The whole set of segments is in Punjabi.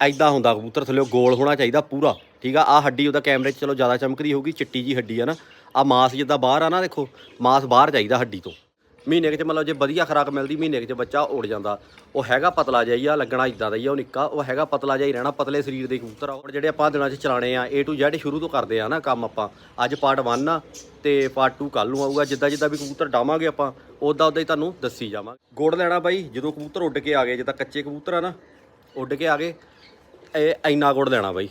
ਐਦਾਂ ਹੁੰਦਾ, ਕਬੂਤਰ ਥੱਲੇ ਗੋਲ ਹੋਣਾ ਚਾਹੀਦਾ ਪੂਰਾ, ਠੀਕ ਆ? ਆ ਹੱਡੀ ਉਹਦਾ ਕੈਮਰੇ 'ਚ ਚਲੋ ਜ਼ਿਆਦਾ ਚਮਕਦੀ ਹੋਊਗੀ, ਚਿੱਟੀ ਜੀ ਹੱਡੀ ਆ ਨਾ। ਆ ਮਾਸ ਜਿੱਦਾਂ ਬਾਹਰ ਆ ਨਾ, ਦੇਖੋ, ਮਾਸ ਬਾਹਰ ਚਾਹੀਦਾ ਹੱਡੀ ਤੋਂ। ਮਹੀਨੇ ਕੁ ਚ ਮਤਲਬ ਜੇ ਵਧੀਆ ਖੁਰਾਕ ਮਿਲਦੀ, ਮਹੀਨੇ ਕੁ ਚ ਬੱਚਾ ਉੜ ਜਾਂਦਾ। ਉਹ ਹੈਗਾ ਪਤਲਾ ਜਿਹਾ ਹੀ ਆ, ਲੱਗਣਾ ਇਦਾਂ ਦਾ ਹੀ ਆ ਉਹ ਨਿੱਕਾ। ਉਹ ਹੈਗਾ ਪਤਲਾ ਜਿਹਾ ਹੀ ਰਹਿਣਾ, ਪਤਲੇ ਸਰੀਰ ਦੇ ਕਬੂਤਰ ਆ। ਹੁਣ ਜਿਹੜੇ ਆਪਾਂ ਦਿਨਾਂ 'ਚ ਚਲਾਣੇ ਆ, A to Z ਸ਼ੁਰੂ ਤੋਂ ਕਰਦੇ ਆ ਨਾ ਕੰਮ ਆਪਾਂ। ਅੱਜ ਪਾਰਟ 1 ਆ ਤੇ ਪਾਰਟ 2 ਕੱਲ ਨੂੰ ਆਊਗਾ। ਜਿੱਦਾਂ ਜਿੱਦਾਂ ਵੀ ਕਬੂਤਰ ਡਾਵਾਂਗੇ ਆਪਾਂ ਉਦਾਂ ਉਦਾਂ ਹੀ ਤੁਹਾਨੂੰ ਦੱਸੀ ਜਾਵਾਂਗੇ। ਗੁੜ ਲੈਣਾ ਬਾਈ, ਜਦੋਂ ਕਬੂਤਰ ਉੱਡ ਕੇ ਆ ਗਏ, ਜਿੱਦਾਂ ਕੱਚੇ ਕਬੂਤਰ ਆ ਨਾ, ਉੱਡ ਕੇ ਆ ਗਏ। ਇਹ ਇੰਨਾ ਗੁੜ ਲੈਣਾ ਬਾਈ,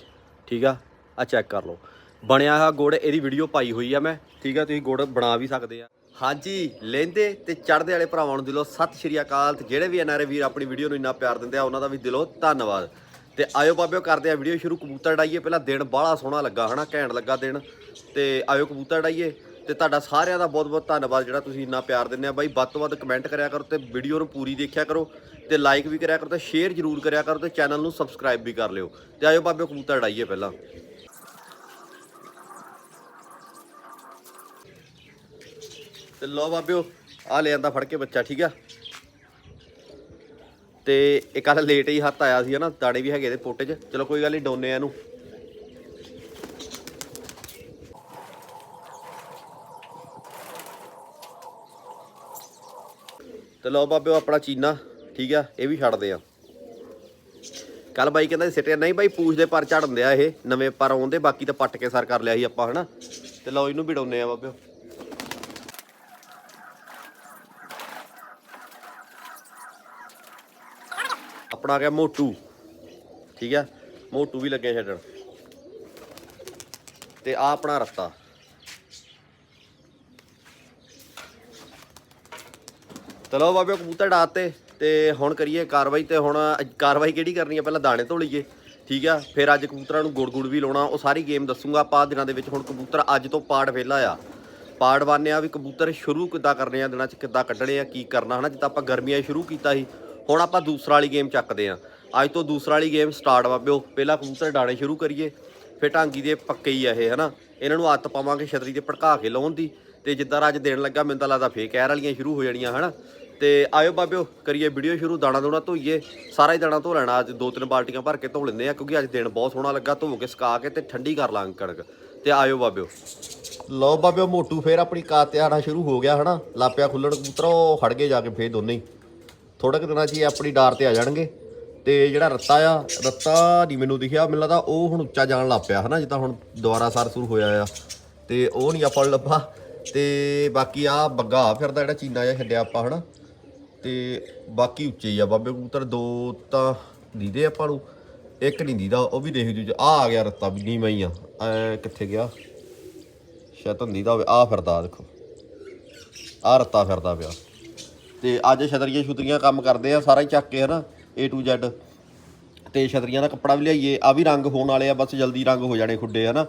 ਠੀਕ ਆ? ਆ ਚੈੱਕ ਕਰ ਲਓ। ਬਣਿਆ ਹੋਇਆ ਗੁੜ, ਇਹਦੀ ਵੀਡੀਓ ਪਾਈ ਹੋਈ ਆ ਮੈਂ, ਠੀਕ ਆ? ਤੁਸੀਂ ਗੁੜ ਬਣਾ ਵੀ ਸਕਦੇ ਆ। ਹਾਂਜੀ ਲੈਂਦੇ ਤੇ ਚੜਦੇ ਵਾਲੇ ਭਰਾਵਾਂ ਨੂੰ ਦਿਲੋਂ ਸਤਿ ਸ਼੍ਰੀ ਅਕਾਲ ਤੇ ਜਿਹੜੇ ਵੀ ਐਨਆਰਏ ਵੀਰ ਆਪਣੀ ਵੀਡੀਓ ਨੂੰ ਇੰਨਾ ਪਿਆਰ ਦਿੰਦੇ ਆ, ਉਹਨਾਂ ਦਾ ਵੀ ਦਿਲੋਂ ਧੰਨਵਾਦ। ਤੇ ਆਇਓ ਬਾਬਿਓ ਕਰਦੇ ਆ ਵੀਡੀਓ ਸ਼ੁਰੂ, ਕਬੂਤਰ ਡਾਈਏ ਪਹਿਲਾਂ ਦਿਨ ਬਾਹਲਾ ਸੋਹਣਾ ਲੱਗਾ, ਹਨਾ? ਘੈਂਟ ਲੱਗਾ ਦਿਨ। ਤੇ ਆਇਓ ਕਬੂਤਰ ਡਾਈਏ ਤੇ ਤੁਹਾਡਾ ਸਾਰਿਆਂ ਦਾ ਬਹੁਤ ਬਹੁਤ ਧੰਨਵਾਦ ਜਿਹੜਾ ਤੁਸੀਂ ਇੰਨਾ ਪਿਆਰ ਦਿੰਦੇ ਆ ਬਾਈ, ਵੱਧ ਤੋਂ ਵੱਧ ਕਮੈਂਟ ਕਰਿਆ ਕਰੋ ਤੇ ਵੀਡੀਓ ਨੂੰ ਪੂਰੀ ਦੇਖਿਆ ਕਰੋ ਤੇ ਲਾਈਕ ਵੀ ਕਰਿਆ ਕਰੋ ਤੇ ਸ਼ੇਅਰ ਜ਼ਰੂਰ ਕਰਿਆ ਕਰੋ ਤੇ ਚੈਨਲ ਨੂੰ ਸਬਸਕ੍ਰਾਈਬ ਵੀ ਕਰ ਲਿਓ। ਤੇ ਆਇਓ ਬਾਬਿਓ ਕਬੂਤਰ ਡਾਈਏ ਪਹਿਲਾਂ। ਤੇ ਲੋ ਬਾਬਿਓ ਆ ਲੈ ਆਂਦਾ ਫੜ ਕੇ ਬੱਚਾ, ਠੀਕ ਆ? ਤੇ ਇਹ ਕੱਲ ਲੇਟ ਹੀ ਹੱਥ ਆਇਆ ਸੀ ਨਾ ਦਾਣੇ ਵੀ ਹੈਗੇ ਦੇ ਪੋਟੇ 'ਚ। ਚਲੋ ਕੋਈ ਗੱਲ ਨਹੀਂ ਡੋਨੇ ਆ ਇਹਨੂੰ। ਤੇ ਲਓ ਬਾਬਿਓ ਆਪਣਾ ਚੀਨਾ, ਠੀਕ ਆ, ਇਹ ਵੀ ਛੱਡਦੇ ਆ। ਕੱਲ ਬਾਈ ਕਹਿੰਦਾ ਸਿੱਟਿਆ, ਨਹੀਂ ਬਾਈ ਪੂਛ ਦੇ ਪਰ ਝੜਨ ਦਿਆ ਇਹ, ਨਵੇਂ ਪਰ ਆਉਂਦੇ, ਬਾਕੀ ਤਾਂ ਪੱਟ ਕੇ ਸਰ ਕਰ ਲਿਆ ਸੀ ਆਪਾਂ, ਹਨਾ। ਤੇ ਲਓ ਇਹਨੂੰ ਵੀ ਡਾਉਨੇ ਆ ਬਾਬਿਓ ਆਪਣਾ ਆ ਗਿਆ ਮੋਟੂ, ਠੀਕ ਆ, ਮੋਟੂ ਵੀ ਲੱਗਿਆ ਛੱਡਣ। ਤੇ ਆ ਆਪਣਾ ਰਸਤਾ। ਚਲੋ ਬਾਬਿਓ ਕਬੂਤਰ ਡਾਤੇ ਤੇ ਹੁਣ ਕਰੀਏ ਕਾਰਵਾਈ ਤੇ ਹੁਣ ਕਾਰਵਾਈ ਕਿਹੜੀ ਕਰਨੀ ਹੈ ਪਹਿਲਾਂ ਦਾਣੇ ਧੋ ਲਈਏ, ਠੀਕ ਆ? ਫਿਰ ਅੱਜ ਕਬੂਤਰਾਂ ਨੂੰ ਗੁੜ ਗੁੜ ਵੀ ਲਾਉਣਾ, ਉਹ ਸਾਰੀ ਗੇਮ ਦੱਸੂਗਾ ਆਪਾਂ ਦਿਨਾਂ ਦੇ ਵਿੱਚ। ਹੁਣ ਕਬੂਤਰ ਅੱਜ ਤੋਂ ਪਾਰਟ ਵੇਲਾ ਆ। ਪਾਰਟ ਵਨ ਆ ਵੀ ਕਬੂਤਰ ਸ਼ੁਰੂ ਕਿੱਦਾਂ ਕਰਨੇ ਆ, ਦਿਨਾਂ 'ਚ ਕਿੱਦਾਂ ਕੱਢਣੇ ਆ, ਕੀ ਕਰਨਾ, ਹਨਾ? ਜਿੱਦਾਂ ਆਪਾਂ ਗਰਮੀਆਂ ਸ਼ੁਰੂ ਕੀਤਾ ਸੀ, ਹੁਣ ਆਪਾਂ ਦੂਸਰਾ ਵਾਲੀ ਗੇਮ ਚੱਕਦੇ ਆ। ਅੱਜ ਤੋਂ ਦੂਸਰਾ ਵਾਲੀ ਗੇਮ ਸਟਾਰਟ ਬਾਬਿਓ। ਪਹਿਲਾਂ ਕਬੂਤਰ ਡਾਣੇ ਸ਼ੁਰੂ ਕਰੀਏ, ਫਿਰ ਢਾਂਗੀ ਦੇ ਪੱਕੇ ਹੀ ਆ ਇਹ, ਹਨਾ? ਇਹਨਾਂ ਨੂੰ ਆਦਤ ਪਾਵਾਂਗੇ, ਛਤਰੀ ਤੇ ਭੜਕਾ ਕੇ ਲਾਉਣ ਦੀ। ਤੇ ਜਿੱਦਾਂ ਅੱਜ ਦੇਣ ਲੱਗਾ, ਮੈਨੂੰ ਤਾਂ ਲੱਗਦਾ ਫੇਰ ਕਹਿਰ ਵਾਲੀਆਂ ਸ਼ੁਰੂ ਹੋ ਜਾਣੀਆਂ, ਹਨਾ? ਤੇ ਆਇਓ ਬਾਬਿਓ, ਕਰੀਏ ਵੀਡੀਓ ਸ਼ੁਰੂ, ਦਾਣਾ ਦੋਣਾ ਧੋਈਏ। ਸਾਰਾ ਹੀ ਦਾਣਾ ਧੋ ਲੈਣਾ, ਅੱਜ ਦੋ ਤਿੰਨ ਬਾਲਟੀਆਂ ਭਰ ਕੇ ਧੋ ਲੈਂਦੇ ਆ, ਕਿਉਂਕਿ ਅੱਜ ਦਿਨ ਬਹੁਤ ਸੋਹਣਾ ਲੱਗਾ, ਧੋ ਕੇ ਸੁਕਾ ਕੇ ਤੇ ਠੰਡੀ ਕਰ ਲਾਂਗੇ ਕਣਕ। ਤੇ ਆਇਓ ਬਾਬਿਓ। ਲਓ ਬਾਬਿਓ, ਮੋਟੂ ਫੇਰ ਆਪਣੀ ਕਾਰ ਤੇ ਆਣਾ ਸ਼ੁਰੂ ਹੋ ਗਿਆ, ਹਨਾ? ਲਾਪਿਆ ਖੁੱਲਣ ਕਬੂਤਰ, ਉਹ ਖੜ ਗਏ ਜਾ ਕੇ ਫੇਰ ਦੋਨੇ ਹੀ। ਥੋੜੇ ਕੁ ਦਿਨਾਂ 'ਚ ਹੀ ਆਪਣੀ ਡਾਰ ਤੇ ਆ ਜਾਣਗੇ। ਤੇ ਜਿਹੜਾ ਰੱਤਾ ਆ, ਰੱਤਾ ਨਹੀਂ ਮੈਨੂੰ ਦਿਖਿਆ, ਮੈਨੂੰ ਲੱਗਦਾ ਉਹ ਹੁਣ ਉੱਚਾ ਜਾਣ ਲੱਗ ਪਿਆ, ਹਨਾ? ਜਿੱਦਾਂ ਹੁਣ ਦੁਬਾਰਾ ਸਰ ਸੁਰ ਹੋਇਆ ਆ। ਤੇ ਉਹ ਨਹੀਂ ਆਪਾਂ ਲੱਭਾ। ਤੇ ਬਾਕੀ ਆ ਬੱਗਾ ਆ ਫਿਰਦਾ ਜਿਹੜਾ ਚੀਨਾ ਜਿਹਾ ਛੱਡਿਆ ਆਪਾਂ, ਹਨਾ? ਤੇ ਬਾਕੀ ਉੱਚੇ ਹੀ ਆ ਬਾਬੇ ਕਬੂਤਰ, ਦੋ ਤਾਂ ਦੀਦੇ ਆਪਾਂ ਨੂੰ, ਇੱਕ ਨਹੀਂ ਦੀਦਾ, ਉਹ ਵੀ ਦੇਖ ਜੂ ਆ ਆ ਗਿਆ ਰੱਤਾ ਵੀ ਨਹੀਂ ਮੈਂ ਹੀ ਆ। ਐ ਕਿੱਥੇ ਗਿਆ? ਸ਼ਾਇਦ ਦੀਦਾ ਹੋਵੇ ਆ ਫਿਰਦਾ, ਦੇਖੋ। ਆ ਰੱਤਾ ਫਿਰਦਾ ਪਿਆ। ਤੇ ਅੱਜ ਛਤਰੀਆਂ ਛੁਤਰੀਆਂ ਕੰਮ ਕਰਦੇ ਆ, ਸਾਰਾ ਹੀ ਚੱਕ ਕੇ, ਹਨਾ, A to Z ਤੇ ਛਤਰੀਆਂ ਦਾ ਕੱਪੜਾ ਵੀ ਲਿਆਈਏ ਆ ਵੀ ਰੰਗ ਹੋਣ ਵਾਲੇ ਆ, ਬਸ ਜਲਦੀ ਰੰਗ ਹੋ ਜਾਣੇ ਖੁੱਡੇ, ਹਨਾ।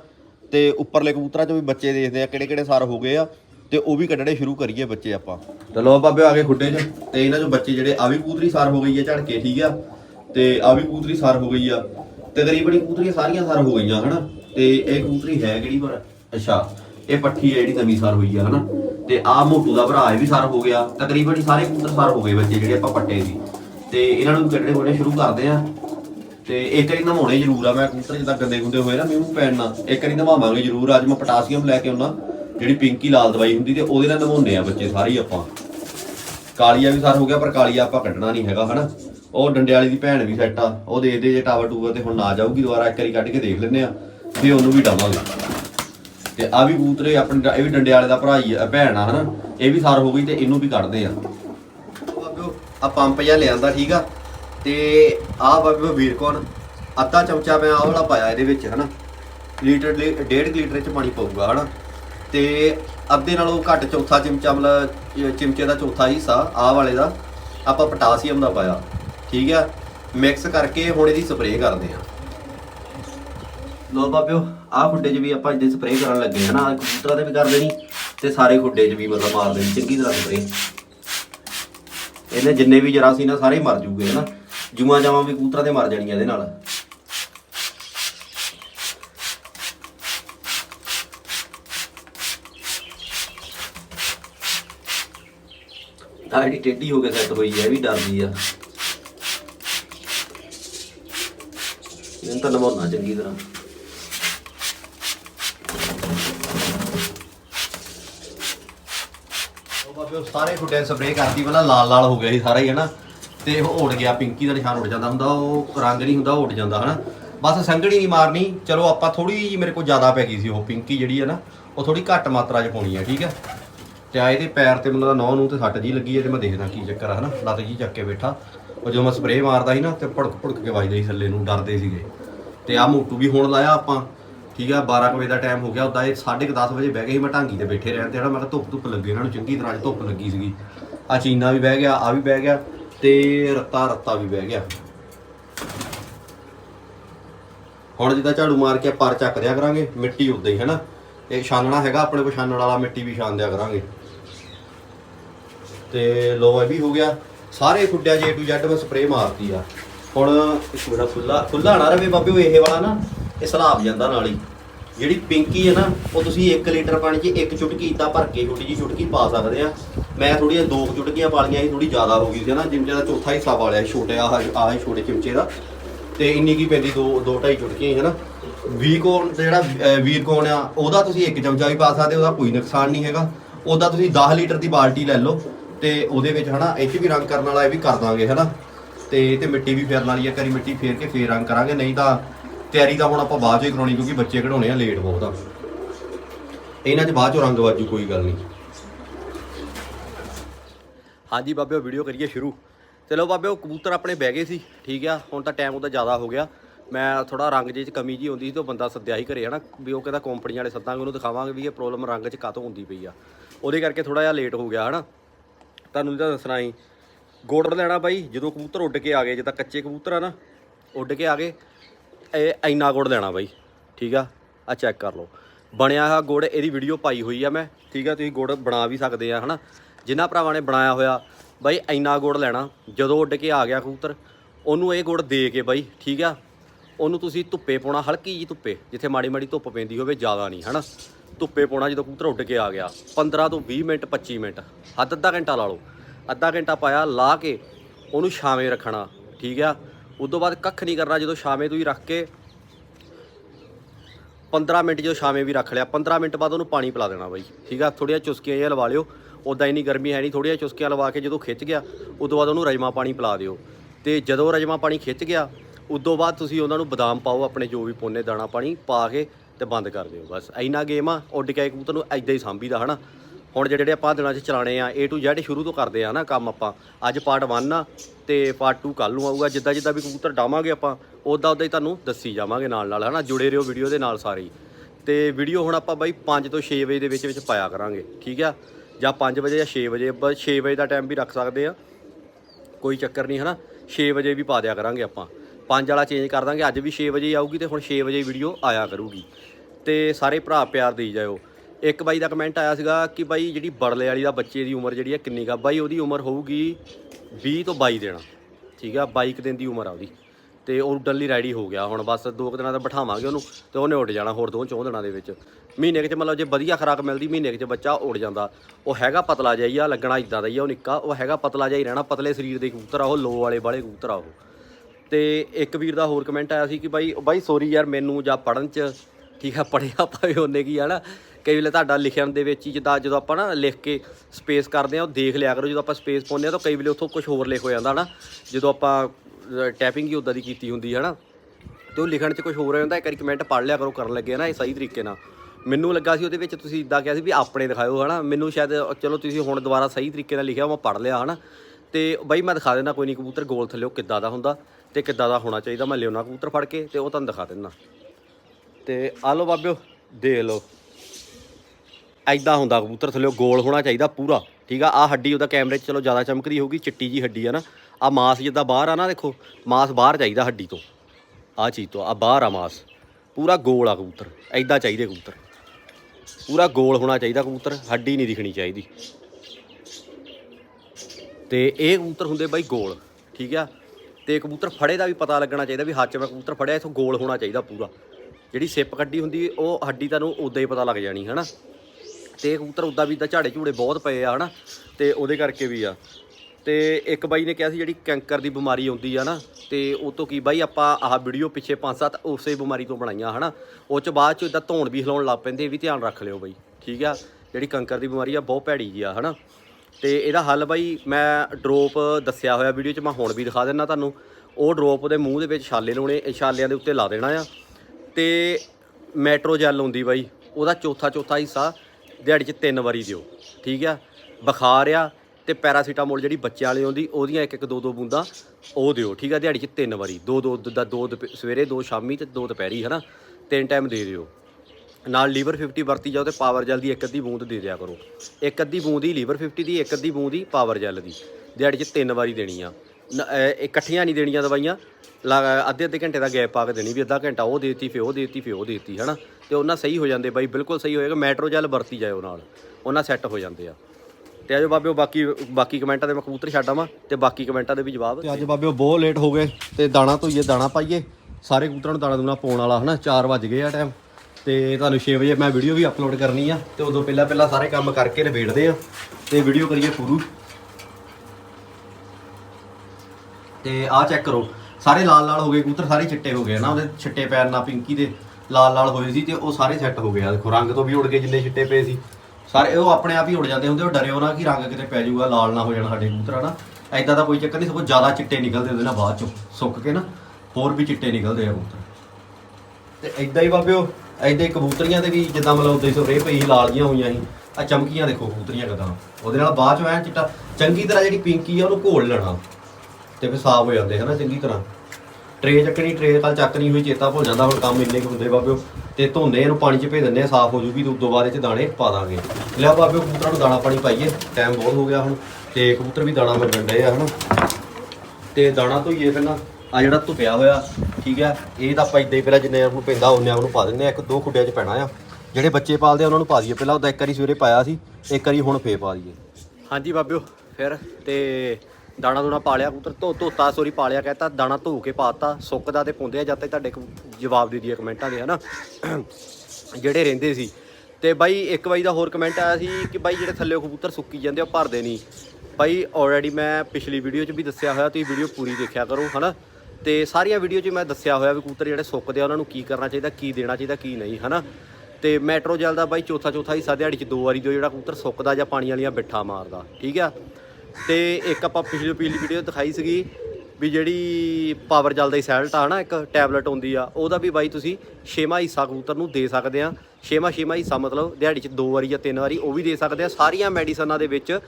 ਤੇ ਉੱਪਰਲੇ ਕਬੂਤਰਾਂ 'ਚ ਵੀ ਬੱਚੇ ਦੇਖਦੇ ਆ ਕਿਹੜੇ ਕਿਹੜੇ ਸਾਰ ਹੋ ਗਏ ਆ। ਤੇ ਉਹ ਵੀ ਕੱਢਣੇ ਸ਼ੁਰੂ ਕਰੀਏ ਬੱਚੇ ਆਪਾਂ। ਚਲੋ ਬਾਬੇ ਆ ਗਏ ਖੁੱਡੇ 'ਚ ਤੇ ਇਹਨਾਂ 'ਚੋਂ ਬੱਚੇ ਜਿਹੜੇ ਆ ਵੀ ਕਬੂਤਰੀ ਸਾਰ ਹੋ ਗਈ ਆ ਝੜ ਕੇ ਠੀਕ ਆ? ਤੇ ਆ ਵੀ ਕਬੂਤਰੀ ਸਾਰ ਹੋ ਗਈ ਆ। ਤਕਰੀਬਨ ਕਬੂਤਰੀਆਂ ਸਾਰੀਆਂ ਸਾਰ ਹੋ ਗਈਆਂ, ਹਨਾ? ਤੇ ਇਹ ਕਬੂਤਰੀ ਹੈ ਕਿਹੜੀ ਪਰ? ਅੱਛਾ, ਇਹ ਪੱਠੀ ਹੈ ਜਿਹੜੀ ਨਵੀਂ ਸਾਰ ਹੋਈ ਆ, ਹਨਾ? ਤੇ ਆ ਮੋਟੂ ਦਾ ਭਰਾ ਇਹ ਵੀ ਸਾਰ ਹੋ ਗਿਆ। ਤਕਰੀਬਨ ਸਾਰੇ ਕਬੂਤਰ ਸਾਰ ਹੋ ਗਏ ਬੱਚੇ ਜਿਹੜੇ ਆਪਾਂ ਪੱਟੇ ਸੀ। ਤੇ ਇਹਨਾਂ ਨੂੰ ਕੱਢਣੇ ਕੋਣੇ ਸ਼ੁਰੂ ਕਰਦੇ ਆ। ਤੇ ਇੱਕ ਵਾਰੀ ਨਵਾਉਣੇ ਜ਼ਰੂਰ ਆ, ਮੈਂ ਕਬੂਤਰ ਜਿੱਦਾਂ ਗੰਦੇ ਗੁੰਦੇ ਹੋਏ ਨਾ ਮੈਨੂੰ ਪੈਣ ਨਾਲ, ਇੱਕ ਵਾਰੀ ਨਵਾਵਾਂਗੇ ਜ਼ਰੂਰ। ਅੱਜ ਮੈਂ ਪੋਟਾਸੀਅਮ ਲੈ ਕੇ ਆਉਣਾ ਜਿਹੜੀ ਪਿੰਕੀ ਲਾਲ ਦਵਾਈ ਹੁੰਦੀ ਤੇ ਉਹਦੇ ਨਾਲ ਨਵਾਉਂਦੇ ਆ ਬੱਚੇ ਸਾਰੇ ਹੀ ਆਪਾਂ। ਕਾਲੀਆ ਵੀ ਸਰ ਹੋ ਗਿਆ, ਪਰ ਕਾਲੀਆ ਆਪਾਂ ਕੱਢਣਾ ਨਹੀਂ ਹੈਗਾ, ਹਨਾ? ਉਹ ਡੰਡੇ ਵਾਲੀ ਦੀ ਭੈਣ ਵੀ ਸੈੱਟ ਆ, ਉਹ ਦੇਖਦੇ ਜੇ ਟਾਵਰ ਟੂਵਰ ਤੇ ਹੁਣ ਨਾ ਜਾਊਗੀ ਦੁਬਾਰਾ, ਇੱਕ ਵਾਰੀ ਕੱਢ ਕੇ ਦੇਖ ਲੈਂਦੇ ਆ ਤੇ ਉਹਨੂੰ ਵੀ ਡਾਵਾਂਗੇ ਤੇ ਆ ਵੀ ਕਬੂਤਰੇ ਆਪਣੇ ਇਹ ਵੀ ਡੰਡੇ ਵਾਲੇ ਦਾ ਭਰਾ ਹੀ ਆ, ਭੈਣ ਆ, ਹਨਾ? ਇਹ ਵੀ ਸਰ ਹੋ ਗਈ ਤੇ ਇਹਨੂੰ ਵੀ ਕੱਢਦੇ ਆ। ਬਾਬਿਓ, ਆ ਪੰਪ ਜਿਹਾ ਲਿਆਂਦਾ, ਠੀਕ ਆ? ਤੇ ਆ ਬਾਬੇ ਵੀਰਕੌਣ ਅੱਧਾ ਚਮਚਾ ਮੈਂ ਆਹ ਵਾਲਾ ਪਾਇਆ ਇਹਦੇ ਵਿੱਚ, ਹਨਾ? ਲੀਟਰ ਲਈ- ਡੇਢ ਕੁ ਲੀਟਰ ਚ ਪਾਣੀ ਪਊਗਾ, ਹਨਾ? ਤੇ ਅੱਧੇ ਨਾਲੋਂ ਘੱਟ ਚੌਥਾ ਚਮਚਾ ਮਤਲਬ ਇਹ ਚਮਚੇ ਦਾ ਚੌਥਾ ਹਿੱਸਾ, ਆਹ ਵਾਲੇ ਦਾ ਆਪਾਂ ਪੋਟਾਸੀਅਮ ਦਾ ਪਾਇਆ। ਠੀਕ ਆ? ਮਿਕਸ ਕਰਕੇ ਹੁਣ ਇਹਦੀ ਸਪਰੇਅ ਕਰਦੇ ਆ ਲੋ ਬਾਬਿਓ, ਆਹ ਖੁੱਡੇ 'ਚ ਵੀ ਆਪਾਂ ਇਹਦੇ ਸਪਰੇਅ ਕਰਨ ਲੱਗੇ ਹਨਾ ਆਹ ਕਬੂਤਰਾਂ ਤੇ ਵੀ ਕਰ ਦੇਣੀ ਤੇ ਸਾਰੇ ਖੁੱਡੇ 'ਚ ਵੀ ਮਤਲਬ ਮਾਰ ਦੇਣੀ, ਚੰਗੀ ਤਰ੍ਹਾਂ ਸਪਰੇਅ। ਇਹਨੇ ਜਿੰਨੇ ਵੀ ਜਰਾਸੀਨ ਆ, ਸਾਰੇ ਮਰ ਜੂਗੇ, ਹਨਾ? ਜੂਆਂ ਜਾਵਾਂ ਵੀ ਕਬੂਤਰਾਂ ਤੇ ਮਰ ਜਾਣੀਆਂ ਇਹਦੇ ਨਾਲ। ਆਹ ਜਿਹੜੀ ਟੇਢੀ ਹੋ ਕੇ ਸੈੱਟ ਹੋਈ ਹੈ, ਇਹ ਵੀ ਡਰਦੀ ਆ। ਇਹਨੂੰ ਤਾਂ ਨਵਾਉਣਾ ਚੰਗੀ ਤਰ੍ਹਾਂ। ਬਾਬੇ, ਉਹ ਸਾਰੇ ਖੁੱਡੇ ਸਪਰੇਅ ਕਰਦੀ ਪਹਿਲਾਂ ਲਾਲ ਲਾਲ ਹੋ ਗਿਆ ਸੀ ਸਾਰਾ ਹੀ, ਹਨਾ? ਤੇ ਉਹ ਉੜ ਗਿਆ, ਪਿੰਕੀ ਦਾ ਨਿਸ਼ਾਨ ਉੜ ਜਾਂਦਾ ਹੁੰਦਾ, ਉਹ ਰੰਗ ਨਹੀਂ ਹੁੰਦਾ, ਉਹ ਉੜ ਜਾਂਦਾ, ਹਨਾ? ਬਸ ਸੰਗਣੀ ਨਹੀਂ ਮਾਰਨੀ, ਚਲੋ ਆਪਾਂ ਥੋੜੀ ਜਿਹੀ ਮੇਰੇ ਕੋਲ ਜ਼ਿਆਦਾ ਪੈ ਗਈ ਸੀ ਉਹ ਪਿੰਕੀ ਜਿਹੜੀ ਹੈ ਨਾ, ਉਹ ਥੋੜੀ ਘੱਟ ਮਾਤਰਾ 'ਚ ਪਾਉਣੀ ਹੈ ਠੀਕ ਹੈ ਤੇ ਆ ਇਹਦੇ ਪੈਰ ਤੇ ਮੈਨੂੰ ਦਾ ਨੌ ਨੂੰ ਤੇ ਸੱਟ ਜੀ ਲੱਗੀ ਹੈ ਤੇ ਮੈਂ ਦੇਖਦਾ ਕੀ ਚੱਕਰ ਆ, ਹਨਾ? ਲੱਤ ਜੀ ਚੱਕ ਕੇ ਬੈਠਾ। ਉਹ ਜਦੋਂ ਮੈਂ ਸਪਰੇਅ ਮਾਰਦਾ ਸੀ ਨਾ, ਤੇ ਭੜਕ ਭੜਕ ਕੇ ਵੱਜਦੇ ਸੀ ਥੱਲੇ ਨੂੰ, ਡਰਦੇ ਸੀਗੇ। ਤੇ ਆ ਮੋਟੂ ਵੀ ਹੁਣ ਲਾਇਆ ਆਪਾਂ। ਠੀਕ ਆ 12 ਕੁ ਵਜੇ ਦਾ ਟਾਈਮ ਹੋ ਗਿਆ ਉਦਾਂ ਇਹ 10:30 ਵਜੇ ਬਹਿ ਗਏ ਸੀ, ਮੈਂ ਢਾਂਗੀ ਤੇ ਬੈਠੇ ਰਹਿਣ ਤੇ, ਹਨਾ? ਮੈਂ ਕਿਹਾ ਧੁੱਪ ਧੁੱਪ ਲੱਗੀ, ਇਹਨਾਂ ਨੂੰ ਚੰਗੀ ਤਰ੍ਹਾਂ ਧੁੱਪ ਲੱਗੀ ਸੀਗੀ। ਆ ਚੀਨਾ ਵੀ ਬਹਿ ਗਿਆ ਆ ਵੀ ਬਹਿ ਗਿਆ, ਤੇ ਰੱਤਾ ਰੱਤਾ ਵੀ ਬਹਿ ਗਿਆ। ਹੁਣ ਜਿੱਦਾਂ ਝਾੜੂ ਮਾਰ ਕੇ ਪਰ ਚੱਕ ਦਿਆ ਕਰਾਂਗੇ, ਮਿੱਟੀ ਉੱਦਾਂ ਹੀ, ਹੈਨਾ? ਇਹ ਛਾਨਣਾ ਹੈਗਾ, ਆਪਣੇ ਕੋਲ ਛਾਨਣ ਵਾਲਾ ਮਿੱਟੀ ਵੀ ਛਾਨ ਦਿਆ ਕਰਾਂਗੇ। ਤੇ ਲੋ ਇਹ ਵੀ ਹੋ ਗਿਆ। ਸਾਰੇ ਖੁੱਡਿਆ ਜੇ ਟੂ ਜ਼ੈਡ ਮੈਂ ਸਪਰੇਅ ਮਾਰਤੀ ਆ। ਹੁਣ ਇੱਕ ਮੇਰਾ ਖੁੱਲਾ ਖੁੱਲਾ ਨਾ ਰਵੇ ਬਾਬੇ ਇਹ ਵਾਲਾ ਨਾ, ਇਹ ਸਲਾਬ ਜਾਂਦਾ ਨਾਲ ਹੀ। ਜਿਹੜੀ ਪਿੰਕੀ ਹੈ ਨਾ, ਉਹ ਤੁਸੀਂ 1 ਲੀਟਰ ਪਾਣੀ 'ਚ ਇੱਕ ਚੁਟਕੀ ਤਾਂ ਭਰ ਕੇ ਛੋਟੀ ਜੀ ਚੁਟਕੀ ਪਾ ਸਕਦੇ ਆ। ਮੈਂ ਥੋੜੀਆਂ ਦੋ ਚੁਟਕੀਆਂ ਪਾ ਲਈਆਂ ਸੀ ਥੋੜੀ ਜ਼ਿਆਦਾ ਹੋ ਗਈ ਸੀ ਨਾ, ਜਿੰਮ ਦਾ ਚੌਥਾ ਹਿੱਸਾ ਪਾ ਲਿਆ ਸੀ, ਛੋਟੇ ਆਹ ਆਹ ਛੋਟੇ ਚਮਚੇ ਦਾ। ਤੇ ਇੰਨੀ ਕੀ ਪੈਂਦੀ, ਦੋ ਦੋ ਢਾਈ ਚੁਟਕੀਆਂ ਹੈ ਨਾ। ਵੀ ਕੋਨ ਜਿਹੜਾ ਵੀਰਕੋਨ ਆ, ਉਹਦਾ ਤੁਸੀਂ ਇੱਕ ਚਮਚਾ ਵੀ ਪਾ ਸਕਦੇ, ਉਹਦਾ ਕੋਈ ਨੁਕਸਾਨ ਨਹੀਂ ਹੈਗਾ। ਉਹਦਾ ਤੁਸੀਂ 10 ਲੀਟਰ ਦੀ ਬਾਲਟੀ ਲੈ ਲਓ। ਤੇ ਉਹਦੇ ਵਿੱਚ ਹਨਾ, ਇਹ 'ਚ ਵੀ ਰੰਗ ਕਰਨ ਵਾਲਾ ਇਹ ਵੀ ਕਰ ਦਾਂਗੇ, ਹਨਾ। ਤੇ ਇਹ ਤੇ ਮਿੱਟੀ ਵੀ ਫੇਰਨ ਵਾਲੀ ਆ, ਕਰੀ ਮਿੱਟੀ ਫੇਰ ਕੇ ਫੇਰ ਰੰਗ ਕਰਾਂਗੇ, ਨਹੀਂ ਤਾਂ ਤਿਆਰੀ ਤਾਂ ਹੁਣ ਆਪਾਂ ਬਾਅਦ 'ਚ ਹੀ ਕਰਾਉਣੀ, ਕਿਉਂਕਿ ਬੱਚੇ ਕਢਾਉਣੇ ਆ ਲੇਟ ਬਹੁਤ ਆ। ਇਹਨਾਂ 'ਚ ਬਾਅਦ 'ਚੋਂ ਰੰਗ ਵਾਜੂ ਕੋਈ ਗੱਲ ਨਹੀਂ। ਹਾਂਜੀ ਬਾਬਿਓ ਵੀਡੀਓ ਕਰੀਏ ਸ਼ੁਰੂ। ਚਲੋ ਬਾਬਿਓ ਕਬੂਤਰ ਆਪਣੇ ਬਹਿ ਗਏ ਸੀ, ਠੀਕ ਆ। ਹੁਣ ਤਾਂ ਟਾਈਮ ਉਹਦਾ ਜ਼ਿਆਦਾ ਹੋ ਗਿਆ। ਮੈਂ ਥੋੜਾ ਰੰਗ ਜੇ ਚ ਕਮੀ ਜੀ ਹੁੰਦੀ ਸੀ ਤੇ ਉਹ ਬੰਦਾ ਸੱਦਿਆ ਹੀ ਘਰੇ, ਹਨਾ। ਵੀ ਉਹ ਕਹਿੰਦਾ ਕੰਪਨੀ ਵਾਲੇ ਸੱਦਾਂਗੇ, ਉਹਨੂੰ ਦਿਖਾਵਾਂਗੇ ਵੀ ਇਹ ਪ੍ਰੋਬਲਮ ਰੰਗ ਚ ਕਾਤੋਂ ਹੁੰਦੀ ਪਈ ਆ। ਉਹਦੇ ਕਰਕੇ ਥੋੜਾ ਜਿਹਾ ਲੇਟ ਹੋ ਗਿਆ, ਹਨਾ। ਤੁਹਾਨੂੰ ਤਾਂ ਦੱਸਣਾ ਹੀ। ਗੋੜ ਲੈਣਾ ਬਾਈ, ਜਦੋਂ ਕਬੂਤਰ ਉੱਡ ਕੇ ਆ ਗਏ, ਜਿੱਦਾਂ ਕੱਚੇ ਕਬੂਤਰ ਆ ਨਾ, ਉੱਡ ਕੇ ਆ ਗਏ, ਇਹ ਇੰਨਾ ਗੁੜ ਲੈਣਾ ਬਾਈ, ਠੀਕ ਆ? ਆ ਚੈੱਕ ਕਰ ਲਓ। ਬਣਿਆ ਹੋਇਆ ਗੁੜ, ਇਹਦੀ ਵੀਡੀਓ ਪਾਈ ਹੋਈ ਆ ਮੈਂ, ਠੀਕ ਆ? ਤੁਸੀਂ ਗੁੜ ਬਣਾ ਵੀ ਸਕਦੇ ਆ, ਹਨਾ? ਜਿਨ੍ਹਾਂ ਭਰਾਵਾਂ ਨੇ ਬਣਾਇਆ ਹੋਇਆ, ਬਾਈ, ਇੰਨਾ ਗੁੜ ਲੈਣਾ, ਜਦੋਂ ਉੱਡ ਕੇ ਆ ਗਿਆ ਕਬੂਤਰ, ਉਹਨੂੰ ਇਹ ਗੁੜ ਦੇ ਕੇ ਬਾਈ, ਠੀਕ ਆ? ਉਹਨੂੰ ਤੁਸੀਂ ਧੁੱਪੇ ਪਾਉਣਾ, ਹਲਕੀ ਜੀ ਧੁੱਪੇ, ਜਿੱਥੇ ਮਾੜੀ ਮਾੜੀ ਧੁੱਪ ਪੈਂਦੀ ਹੋਵੇ, ਜ਼ਿਆਦਾ ਨਹੀਂ, ਹਨਾ? ਧੁੱਪੇ ਪਾਉਣਾ ਜਦੋਂ ਕਬੂਤਰ ਉੱਡ ਕੇ ਆ ਗਿਆ। 15 ਤੋਂ 20 ਮਿੰਟ 25 ਮਿੰਟ। ਹੱਦ ਅੱਧਾ ਘੰਟਾ ਲਾ ਲਓ। ਅੱਧਾ ਘੰਟਾ ਪਾਇਆ, ਲਾ ਕੇ ਉਹਨੂੰ ਛਾਵੇਂ ਰੱਖਣਾ, ਠੀਕ ਆ? ਉਸ ਤੋਂ ਬਾਅਦ ਕੱਖ ਨਹੀਂ ਕਰਨਾ, ਜਦੋਂ ਛਾਵੇਂ ਤੁਸੀਂ ਰੱਖ ਕੇ 15 ਮਿੰਟ ਜਦੋਂ ਛਾਵੇਂ ਵੀ ਰੱਖ ਲਿਆ 15 ਮਿੰਟ ਬਾਅਦ ਉਹਨੂੰ ਪਾਣੀ ਪਿਲਾ ਦੇਣਾ ਬਾਈ, ਠੀਕ ਆ? ਥੋੜੀਆਂ ਚੁਸਕੀਆਂ ਜਿਹਾ ਲਵਾ ਲਿਓ। ਉਦਾਂ ਇੰਨੀ ਗਰਮੀ ਹੈ ਨਹੀਂ ਥੋੜੀਆਂ ਚੁਸਕੀਆਂ ਲਵਾ ਕੇ ਜਦੋਂ ਖਿੱਚ ਗਿਆ, ਉਸ ਤੋਂ ਬਾਅਦ ਉਹਨੂੰ ਰਜਮਾ ਪਾਣੀ ਪਿਲਾ ਦਿਓ। ਤੇ ਜਦੋਂ ਰਜਮਾ ਪਾਣੀ ਖਿੱਚ ਗਿਆ, ਉਸ ਤੋਂ ਬਾਅਦ ਤੁਸੀਂ ਉਹਨਾਂ ਨੂੰ ਬਦਾਮ ਪਾਓ, ਆਪਣੇ ਜੋ ਵੀ ਪੋਨੇ ਦਾਣਾ ਪਾਣੀ ਪਾ ਕੇ ਤੇ ਬੰਦ ਕਰ ਦਿਓ, ਬਸ। ਇੰਨਾ ਗੇਮ ਆ, ਉੱਡ ਕੇ ਕਬੂਤਰ ਨੂੰ ਐਦਾਂ ਹੀ ਸਾਂਭੀਦਾ, ਹਨਾ? ਹੁਣ ਜਿਹੜੇ ਆਪਾਂ ਦਿਨਾਂ 'ਚ ਚਲਾਣੇ ਆ, A to Z ਸ਼ੁਰੂ ਤੋਂ ਕਰਦੇ ਆ ਨਾ ਕੰਮ ਆਪਾਂ। ਅੱਜ ਪਾਰਟ 1 ਆ ਤੇ ਪਾਰਟ 2 ਕੱਲ ਨੂੰ ਆਊਗਾ। ਜਿੱਦਾਂ ਜਿੱਦਾਂ ਵੀ ਕਬੂਤਰ ਡਾਵਾਂਗੇ ਆਪਾਂ ਉਦਾਂ ਉਦਾਂ ਹੀ ਤੁਹਾਨੂੰ ਦੱਸੀ ਜਾਵਾਂਗੇ ਨਾਲ ਨਾਲ, ਹਨਾ? ਜੁੜੇ ਰਹੋ ਵੀਡੀਓ ਦੇ ਨਾਲ ਸਾਰੇ ਹੀ। ਤੇ ਵੀਡੀਓ ਹੁਣ ਆਪਾਂ ਬਾਈ 5 ਤੋਂ 6 ਵਜੇ ਦੇ ਵਿੱਚ ਵਿੱਚ ਪਾਇਆ ਕਰਾਂਗੇ, ਠੀਕ ਆ? ਜਾਂ 5 ਵਜੇ ਜਾਂ 6 ਵਜੇ, ਆਪਾਂ 6 ਵਜੇ ਦਾ ਟਾਈਮ ਵੀ ਰੱਖ ਸਕਦੇ ਆ। ਕੋਈ ਚੱਕਰ ਨਹੀਂ, ਹਨਾ? 6 ਵਜੇ ਵੀ ਪਾ ਦਿਆ ਕਰਾਂਗੇ ਆਪਾਂ। 5 ਵਾਲਾ ਚੇਂਜ ਕਰ ਦਾਂਗੇ। ਅੱਜ ਵੀ 6 ਵਜੇ ਆਊਗੀ ਤੇ ਹੁਣ 6 ਵਜੇ ਵੀਡੀਓ ਆਇਆ ਕਰੂਗੀ। ਤੇ ਸਾਰੇ ਭਰਾ ਪਿਆਰ ਦੇਈ ਜਾਇਓ। ਇੱਕ ਬਾਈ ਦਾ ਕਮੈਂਟ ਆਇਆ ਸੀਗਾ ਕਿ ਬਾਈ ਜਿਹੜੀ ਬੜਲੇ ਵਾਲੀ ਦਾ ਬੱਚੇ ਦੀ ਉਮਰ ਜਿਹੜੀ ਹੈ ਕਿੰਨੀ ਕਾ ਬਾਈ ਉਹਦੀ ਉਮਰ ਹੋਊਗੀ 20 ਤੋਂ 22 ਦਿਨ। ਠੀਕ ਆ 22 ਕੁ ਦਿਨ ਦੀ ਉਮਰ ਆ ਉਹਦੀ। ਤੇ ਉਹ ਉੱਡਣ ਲਈ ਰੈਡੀ ਹੋ ਗਿਆ। ਹੁਣ ਬਸ ਦੋ ਕੁ ਦਿਨਾਂ ਦਾ ਬਿਠਾਵਾਂਗੇ ਉਹਨੂੰ ਤੇ ਉਹਨੇ ਉੱਡ ਜਾਣਾ ਹੋਰ ਦੋ ਚੌਂ ਦਿਨਾਂ ਦੇ ਵਿੱਚ। ਮਹੀਨੇ ਕੁ ਚ ਮਤਲਬ ਜੇ ਵਧੀਆ ਖੁਰਾਕ ਮਿਲਦੀ, ਮਹੀਨੇ ਕੁ ਚ ਬੱਚਾ ਉੱਡ ਜਾਂਦਾ। ਉਹ ਹੈਗਾ ਪਤਲਾ ਜਿਹਾ ਹੀ ਆ, ਲੱਗਣਾ ਇਦਾਂ ਦਾ ਹੀ ਆ, ਉਹ ਨਿੱਕਾ। ਉਹ ਹੈਗਾ ਪਤਲਾ ਜਿਹਾ ਹੀ ਰਹਿਣਾ। ਪਤਲੇ ਸਰੀਰ ਦੇ ਕਬੂਤਰ ਆ ਉਹ, ਲੋ ਵਾਲੇ ਵਾਲੇ ਕਬੂਤਰ ਆ ਉਹ। ਤੇ ਇੱਕ ਵੀਰ ਦਾ ਹੋਰ ਕਮੈਂਟ ਆਇਆ ਸੀ ਕਿ ਬਾਈ ਬਾਈ ਸੋਰੀ ਯਾਰ, ਮੈਨੂੰ ਜਾਂ ਪੜਨ ਚ ਠੀਕ ਆ ਪੜਿਆ ਭਾਵੇਂ ਉਹਨੇ ਕੀ ਆ ਨਾ, ਕਈ ਵੇਲੇ ਤੁਹਾਡਾ ਲਿਖਣ ਦੇ ਵਿੱਚ ਹੀ ਜਿੱਦਾਂ ਜਦੋਂ ਆਪਾਂ ਨਾ ਲਿਖ ਕੇ ਸਪੇਸ ਕਰਦੇ ਆ ਉਹ ਦੇਖ ਲਿਆ ਕਰੋ, ਜਦੋਂ ਆਪਾਂ ਸਪੇਸ ਪਾਉਂਦੇ ਆ ਤਾਂ ਕਈ ਵੇਲੇ ਉੱਥੋਂ ਕੁਝ ਹੋਰ ਲਿਖ ਹੋ ਜਾਂਦਾ ਨਾ, ਜਦੋਂ ਆਪਾਂ ਟੈਪਿੰਗ ਹੀ ਉਦਾਂ ਦੀ ਕੀਤੀ ਹੁੰਦੀ ਹੈ ਨਾ, ਤੇ ਉਹ ਲਿਖਣ 'ਚ ਕੁਝ ਹੋਰ ਹੋ ਜਾਂਦਾ, ਇੱਕ ਵਾਰੀ ਕਮੈਂਟ ਪੜ੍ਹ ਲਿਆ ਕਰੋ, ਕਰਨ ਲੱਗੇ ਨਾ, ਇਹ ਸਹੀ ਤਰੀਕੇ ਨਾਲ। ਮੈਨੂੰ ਲੱਗਾ ਸੀ ਉਹਦੇ ਵਿੱਚ ਤੁਸੀਂ ਇਦਾਂ ਕਿਹਾ ਸੀ ਵੀ ਆਪਣੇ ਦਿਖਾਇਓ, ਹਨਾ, ਮੈਨੂੰ ਸ਼ਾਇਦ, ਚਲੋ ਤੁਸੀਂ ਹੁਣ ਦੁਬਾਰਾ ਸਹੀ ਤਰੀਕੇ ਨਾਲ ਲਿਖਿਆ, ਮੈਂ ਪੜ੍ਹ ਲਿਆ, ਹਨਾ, ਤੇ ਬਾਈ ਮੈਂ ਦਿਖਾ ਦਿੰਦਾ, ਕੋਈ ਨਹੀਂ ਕਬੂਤਰ ਗੋਲ ਥੱਲੇ ਕਿੱਦਾਂ ਦਾ ਹੁੰਦਾ ਤੇ ਕਿੱਦਾਂ ਦਾ ਹੋਣਾ ਚਾਹੀਦਾ, ਮੈਂ ਲਿਆਉਣਾ ਕਬੂਤਰ ਫੜ ਕੇ ਤੇ ਉਹ ਤੁਹਾਨੂੰ ਦਿਖਾ ਦਿੰਦਾ। ਤੇ ਆ ਲਓ ਬਾਬਿਓ, ਦੇਖ ਲਓ। ਐਦਾਂ ਹੁੰਦਾ ਕਬੂਤਰ, ਥੱਲੇ ਗੋਲ ਹੋਣਾ ਚਾਹੀਦਾ ਪੂਰਾ, ਠੀਕ ਆ? ਆ ਹੱਡੀ ਉਹਦਾ ਕੈਮਰੇ 'ਚ ਚਲੋ ਜ਼ਿਆਦਾ ਚਮਕਦੀ ਹੋਊਗੀ, ਚਿੱਟੀ ਜੀ ਹੱਡੀ ਆ ਨਾ। ਆ ਮਾਸ ਜਿੱਦਾਂ ਬਾਹਰ ਆ ਨਾ, ਦੇਖੋ, ਮਾਸ ਬਾਹਰ ਚਾਹੀਦਾ ਹੱਡੀ ਤੋਂ। ਆ ਚੀਜ਼ ਤੋਂ, ਆ ਬਾਹਰ ਆ ਮਾਸ। ਪੂਰਾ ਗੋਲ ਆ ਕਬੂਤਰ ਐਦਾਂ ਚਾਹੀਦੇ ਕਬੂਤਰ। ਪੂਰਾ ਗੋਲ ਹੋਣਾ ਚਾਹੀਦਾ ਕਬੂਤਰ, ਹੱਡੀ ਨਹੀਂ ਦਿਖਣੀ ਚਾਹੀਦੀ। ਤੇ ਇਹ ਕਬੂਤਰ ਹੁੰਦੇ ਬਾਈ ਗੋਲ, ਠੀਕ ਆ? ਤੇ ਕਬੂਤਰ ਫੜੇ ਦਾ ਵੀ ਪਤਾ ਲੱਗਣਾ ਚਾਹੀਦਾ ਵੀ ਹੱਥ 'ਚ ਮੈਂ ਕਬੂਤਰ ਫੜਿਆ, ਇਥੋਂ ਗੋਲ ਹੋਣਾ ਚਾਹੀਦਾ ਪੂਰਾ। ਜਿਹੜੀ ਸਿਪ ਕੱਢੀ ਹੁੰਦੀ, ਉਹ ਹੱਡੀ ਤੁਹਾਨੂੰ ਉਦਾਂ ਹੀ ਪਤਾ ਲੱਗ ਜਾਣੀ, ਹਨਾ? ਤੇ ਇਹ ਕਬੂਤਰ ਉਦਾਂ ਵੀ ਤਾਂ ਝਾੜੇ ਝੂੜੇ ਬਹੁਤ ਪਏ ਆ, ਹਨਾ? ਤੇ ਉਹਦੇ ਕਰਕੇ ਵੀ ਆ। ਤੇ ਇੱਕ ਬਾਈ ਨੇ ਕਿਹਾ ਸੀ ਜਿਹੜੀ ਕੈਂਕਰ ਦੀ ਬਿਮਾਰੀ ਆਉਂਦੀ ਆ ਨਾ ਤੇ ਉਹ ਤੋਂ ਕੀ ਬਾਈ, ਆਪਾਂ ਆਹ ਵੀਡੀਓ ਪਿੱਛੇ 5-7 ਉਸੇ ਬਿਮਾਰੀ ਤੋਂ ਬਣਾਈਆਂ, ਹਨਾ? ਉਹ ਚ ਬਾਅਦ ਚ ਇਦਾਂ ਧੌਣ ਵੀ ਹਿਲਾਉਣ ਲੱਗ ਪੈਂਦੇ, ਇਹ ਵੀ ਧਿਆਨ ਰੱਖ ਲਿਓ ਬਾਈ, ਠੀਕ ਆ? ਜਿਹੜੀ ਕੰਕਰ ਦੀ ਬਿਮਾਰੀ ਆ, ਬਹੁਤ ਭੈੜੀ ਜੀ ਆ, ਹਨਾ? ਤੇ ਇਹਦਾ ਹੱਲ ਬਾਈ ਮੈਂ ਡ੍ਰੌਪ ਦੱਸਿਆ ਹੋਇਆ ਵੀਡੀਓ 'ਚ, ਮੈਂ ਹੁਣ ਵੀ ਦਿਖਾ ਦਿੰਦਾ ਤੁਹਾਨੂੰ। ਉਹ ਡ੍ਰੌਪ ਦੇ ਮੂੰਹ ਦੇ ਵਿੱਚ ਛਾਲੇ ਲਾਉਣੇ ਛਾਲਿਆਂ ਦੇ ਉੱਤੇ ਲਾ ਦੇਣਾ ਆ। ਤੇ ਮੈਟਰੋ ਜੈਲ ਹੁੰਦੀ ਬਾਈ, ਉਹਦਾ ਚੌਥਾ ਚੌਥਾ ਹਿੱਸਾ ਦਿਹਾੜੀ 'ਚ ਤਿੰਨ ਵਾਰੀ ਦਿਓ, ਠੀਕ ਆ? ਬੁਖਾਰ ਆ ਤੇ ਪੈਰਾਸੀਟਾਮੋਲ ਜਿਹੜੀ ਬੱਚਿਆਂ ਵਾਲੀ ਆਉਂਦੀ, ਉਹਦੀਆਂ ਇੱਕ ਇੱਕ ਦੋ ਦੋ ਬੂੰਦਾਂ ਉਹ ਦਿਓ, ਠੀਕ ਆ? ਦਿਹਾੜੀ 'ਚ ਤਿੰਨ ਵਾਰੀ, ਦੋ ਦੋ, ਦਾ, ਦੋ ਦੁਪ- ਸਵੇਰੇ, ਦੋ ਸ਼ਾਮੀ ਤੇ ਦੋ ਦੁਪਹਿਰੀ, ਹਨਾ? ਤਿੰਨ ਟਾਈਮ ਦੇ ਦਿਓ। ਨਾਲ ਲੀਵਰ 50 ਵਰਤੀ ਜਾਓ ਤੇ ਪਾਵਰ ਜੈਲ ਦੀ ਇੱਕ ਅੱਧੀ ਬੂੰਦ ਦੇ ਦਿਆ ਕਰੋ। ਇੱਕ ਅੱਧੀ ਬੂੰਦ ਹੀ ਲੀਵਰ 50 ਦੀ, ਇੱਕ ਅੱਧੀ ਬੂੰਦ ਹੀ ਪਾਵਰ ਜੈਲ ਦੀ। ਦਿਹਾੜੀ 'ਚ ਤਿੰਨ ਵਾਰੀ ਦੇਣੀ ਆ। ਨ- ਇਕੱਠੀਆਂ ਨਹੀਂ ਦੇਣੀਆਂ ਦਵਾਈਆਂ। ਲਾ- ਅੱਧੇ ਅੱਧੇ ਘੰਟੇ ਦਾ ਗੈਪ ਪਾ ਕੇ ਦੇਣੀ ਵੀ ਅੱਧਾ ਘੰਟਾ ਉਹ ਦੇਤੀ, ਫਿਰ ਉਹ ਦੇਤੀ, ਫਿਰ ਉਹ ਦੇਤੀ, ਹਨਾ? ਤੇ ਉਹਨਾਂ ਸਹੀ ਹੋ ਜਾਂਦੇ ਬਾਈ, ਬਿਲਕੁਲ ਸਹੀ ਹੋਏਗਾ। ਮੈਟਰੋ ਜੈਲ ਵਰਤੀ ਜਾਇਓ ਨਾਲ। ਉਹਨਾਂ ਸੈੱਟ ਹੋ ਜਾਂਦੇ ਆ। ਤੇ ਆਜੋ ਬਾਬਿਓ, ਬਾਕੀ ਬਾਕੀ ਕਮੈਂਟਾਂ ਦੇ ਮੈਂ ਕਬੂਤਰ ਛੱਡ ਆਵਾਂ ਤੇ ਬਾਕੀ ਕਮੈਂਟਾਂ ਦੇ ਵੀ ਜਵਾਬ ਤੇ ਅੱਜ ਬਾਬਿਓ, ਬਹੁਤ ਲੇਟ ਹੋ ਗਏ ਤੇ ਦਾਣਾ ਧੋਈਏ, ਦਾਣਾ ਪਾਈਏ। ਸਾਰੇ ਕਬੂਤਰਾਂ ਨੂੰ ਦਾਣਾ ਦੂਣਾ ਪਾਉਣ ਵਾਲਾ, ਹਨਾ? 4 ਵਜ ਗਏ ਆ ਟਾਈਮ ਤੇ ਤੁਹਾਨੂੰ 6 ਵਜੇ ਮੈਂ ਵੀਡੀਓ ਵੀ ਅਪਲੋਡ ਕਰਨੀ ਆ ਤੇ ਉਦੋਂ ਪਹਿਲਾਂ ਪਹਿਲਾਂ ਸਾਰੇ ਕੰਮ ਕਰਕੇ ਨਿਬੇੜਦੇ ਆ ਤੇ ਵੀਡੀਓ ਕਰੀਏ ਸ਼ੁਰੂ। ਤੇ ਆਹ ਚੈੱਕ ਕਰੋ, ਸਾਰੇ ਲਾਲ ਲਾਲ ਹੋ ਗਏ, ਕਬੂਤਰ ਸਾਰੇ ਚਿੱਟੇ ਹੋ ਗਏ ਨਾ, ਉਹਦੇ ਛਿੱਟੇ ਪੈਰ ਨਾ ਪਿੰਕੀ ਦੇ ਲਾਲ ਲਾਲ ਹੋਏ ਸੀ ਤੇ ਉਹ ਸਾਰੇ ਸੈੱਟ ਹੋ ਗਏ ਆ। ਦੇਖੋ, ਰੰਗ ਤੋਂ ਵੀ ਉੜ ਗਏ ਜਿੰਨੇ ਛਿੱਟੇ ਪਏ ਸੀ। ਸਾਰੇ ਉਹ ਆਪਣੇ ਆਪ ਹੀ ਉੜ ਜਾਂਦੇ ਹੁੰਦੇ, ਉਹ ਡਰਿਓ ਨਾ ਕਿ ਰੰਗ ਕਿਤੇ ਪੈ ਜਾਊਗਾ, ਲਾਲ ਨਾ ਹੋ ਜਾਣ ਸਾਡੇ ਕਬੂਤਰ ਨਾ ਐਦਾਂ ਦਾ ਕੋਈ ਚੱਕਰ ਨਹੀਂ, ਸਗੋਂ ਜ਼ਿਆਦਾ ਚਿੱਟੇ ਨਿਕਲਦੇ ਉਹਦੇ ਨਾਲ ਬਾਅਦ ਚੋਂ, ਸੁੱਕ ਕੇ ਨਾ, ਹੋਰ ਵੀ ਚਿੱਟੇ ਨਿਕਲਦੇ ਆ ਕਬੂਤਰ। ਤੇ ਐਦਾਂ ਹੀ ਬਾਬਿਓ ਐਦਾਂ ਹੀ ਕਬੂਤਰੀਆਂ ਦੇ ਵੀ ਜਿੱਦਾਂ ਮਤਲਬ ਉਦੋਂ ਸੋ ਰੇ ਪਈ ਸੀ ਲਾਲ ਜੀਆਂ ਹੋਈਆਂ ਸੀ। ਆ ਚਮਕੀਆਂ ਦੇਖੋ ਕਬੂਤਰੀਆਂ ਕਦਾਂ। ਉਹਦੇ ਨਾਲ ਬਾਅਦ ਚੋਂ ਐ ਚਿੱਟਾ, ਚੰਗੀ ਤਰ੍ਹਾਂ ਜਿਹੜੀ ਪਿੰਕੀ ਆ ਉਹਨੂੰ ਘੋਲ ਲੈਣਾ। ਤੇ ਫਿਰ ਸਾਫ਼ ਹੋ ਜਾਂਦੇ ਹਨਾ ਚੰਗੀ ਤਰ੍ਹਾਂ। ਟਰੇ ਚੱਕਣੀ, ਟਰੇ ਕੱਲ ਚੱਕਣੀ ਹੋਈ, ਚੇਤਾ ਭੁੱਲ ਜਾਂਦਾ ਹੁਣ ਕੰਮ ਇੰਨੇ ਕੁ ਹੁੰਦੇ ਬਾਬਿਓ ਤੇ ਧੋਨੇ ਇਹਨੂੰ ਪਾਣੀ 'ਚ ਭੇ ਦਿੰਦੇ ਆ ਸਾਫ਼ ਹੋ ਜੂਗੀ ਤੇ ਉਦੋਂ ਬਾਅਦ ਇਹ 'ਚ ਦਾਣੇ ਪਾ ਦਾਂਗੇ। ਲਿਆ ਬਾਬਿਓ ਕਬੂਤਰਾਂ ਨੂੰ ਦਾਣਾ ਪਾਣੀ ਪਾਈਏ ਟਾਈਮ ਬਹੁਤ ਹੋ ਗਿਆ ਹੁਣ। ਤੇ ਕਬੂਤਰ ਵੀ ਦਾਣਾ ਮੰਗਣ ਡਏ ਆ ਹਨਾ। ਤੇ ਦਾਣਾ ਧੋਈਏ ਪਹਿਲਾਂ ਆ ਜਿਹੜਾ ਧੁੱਪਿਆ ਹੋਇਆ, ਠੀਕ ਹੈ ਇਹ ਤਾਂ ਆਪਾਂ ਇਦਾਂ ਹੀ ਪਹਿਲਾਂ ਜਿੰਨੇ ਨੂੰ ਪੈਂਦਾ, ਉਹਨੇ ਉਹਨੂੰ ਪਾ ਦਿੰਦੇ ਆ, ਇੱਕ ਦੋ ਖੁੱਡਿਆਂ 'ਚ ਪੈਣਾ ਆ। ਜਿਹੜੇ ਬੱਚੇ ਪਾਲਦੇ ਆ, ਉਹਨਾਂ ਨੂੰ ਪਾ ਦਈਏ। ਪਹਿਲਾਂ ਉਹਦਾ ਇੱਕ ਵਾਰੀ ਸਵੇਰੇ ਪਾਇਆ ਸੀ, ਇੱਕ ਵਾਰੀ ਹੁਣ ਫੇਰ ਪਾ ਦਈਏ। ਹਾਂਜੀ ਬਾਬਿਓ, ਫਿਰ ਤੇ ਦਾਣਾ ਦੂਣਾ ਪਾ ਲਿਆ, ਕਬੂਤਰ ਧੋ ਧੋਤਾ, ਸੋਰੀ ਪਾ ਲਿਆ, ਕਹਤਾ, ਦਾਣਾ ਧੋ ਕੇ ਪਾਤਾ, ਸੁੱਕਦਾ ਤੇ ਪੁੰਦੇ ਆ, ਜਦ ਤੱਕ ਤੁਹਾਡੇ ਕੋਲ ਜਵਾਬ ਦੇ ਦਈਏ ਕਮੈਂਟਾਂ ਦੇ, ਹਨਾ? ਜਿਹੜੇ ਰਹਿੰਦੇ ਸੀ। ਤੇ ਬਾਈ, ਇੱਕ ਬਾਈ ਦਾ ਹੋਰ ਕਮੈਂਟ ਆਇਆ ਸੀ ਕਿ ਬਾਈ, ਜਿਹੜੇ ਥੱਲੇ ਕਬੂਤਰ ਸੁੱਕੀ ਜਾਂਦੇ, ਉਹ ਭਰਦੇ ਨਹੀਂ। ਬਾਈ ਆਲਰੇਡੀ ਮੈਂ ਪਿਛਲੀ ਵੀਡੀਓ 'ਚ ਵੀ ਦੱਸਿਆ ਹੋਇਆ, ਤੁਸੀਂ ਵੀਡੀਓ ਪੂਰੀ ਦੇਖਿਆ ਕਰੋ, ਹਨਾ? ਤੇ ਸਾਰੀਆਂ ਵੀਡੀਓ 'ਚ ਮੈਂ ਦੱਸਿਆ ਹੋਇਆ ਵੀ ਕਬੂਤਰ ਜਿਹੜੇ ਸੁੱਕਦੇ ਆ, ਉਹਨਾਂ ਨੂੰ ਕੀ ਕਰਨਾ ਚਾਹੀਦਾ, ਕੀ ਦੇਣਾ ਚਾਹੀਦਾ, ਕੀ ਨਹੀਂ, ਹਨਾ? ਤੇ ਮੈਟਰੋ ਜੈਲ ਦਾ ਬਾਈ ਚੌਥਾ ਚੌਥਾ ਹਿੱਸਾ ਦਿਹਾੜੀ 'ਚ ਦੋ ਵਾਰੀ ਜੋ ਜਿਹੜਾ ਕਬੂਤਰ ਸੁੱਕਦਾ ਜਾਂ ਪਾਣੀ ਵਾਲੀਆਂ ਬਿੱਠਾ ਮਾਰਦਾ, ਠੀਕ ਆ? ਤੇ ਇੱਕ ਆਪਾਂ ਪਿਛਲੀ ਪਿਛਲੀ ਵੀਡੀਓ ਦਿਖਾਈ ਸੀਗੀ ਵੀ ਜਿਹੜੀ ਪਾਵਰ ਜਲ ਦਾ ਹੀ ਸੈਲਟ ਆ ਨਾ ਇੱਕ ਟੈਬਲੇਟ ਹੁੰਦੀ ਆ, ਉਹਦਾ ਵੀ ਬਾਈ ਤੁਸੀਂ ਛੇਵਾਂ ਹਿੱਸਾ ਕਬੂਤਰ ਨੂੰ ਦੇ ਸਕਦੇ ਆ। ਛੇਵਾਂ ਛੇਵਾਂ ਹਿੱਸਾ ਮਤਲਬ ਦਿਹਾੜੀ 'ਚ ਦੋ ਵਾਰੀ ਜਾਂ ਤਿੰਨ ਵਾਰੀ ਉਹ ਵੀ ਦੇ ਸਕਦੇ ਆ। ਸਾਰੀਆਂ ਮੈਡੀਸਨਾਂ ਦੇ ਵਿੱਚ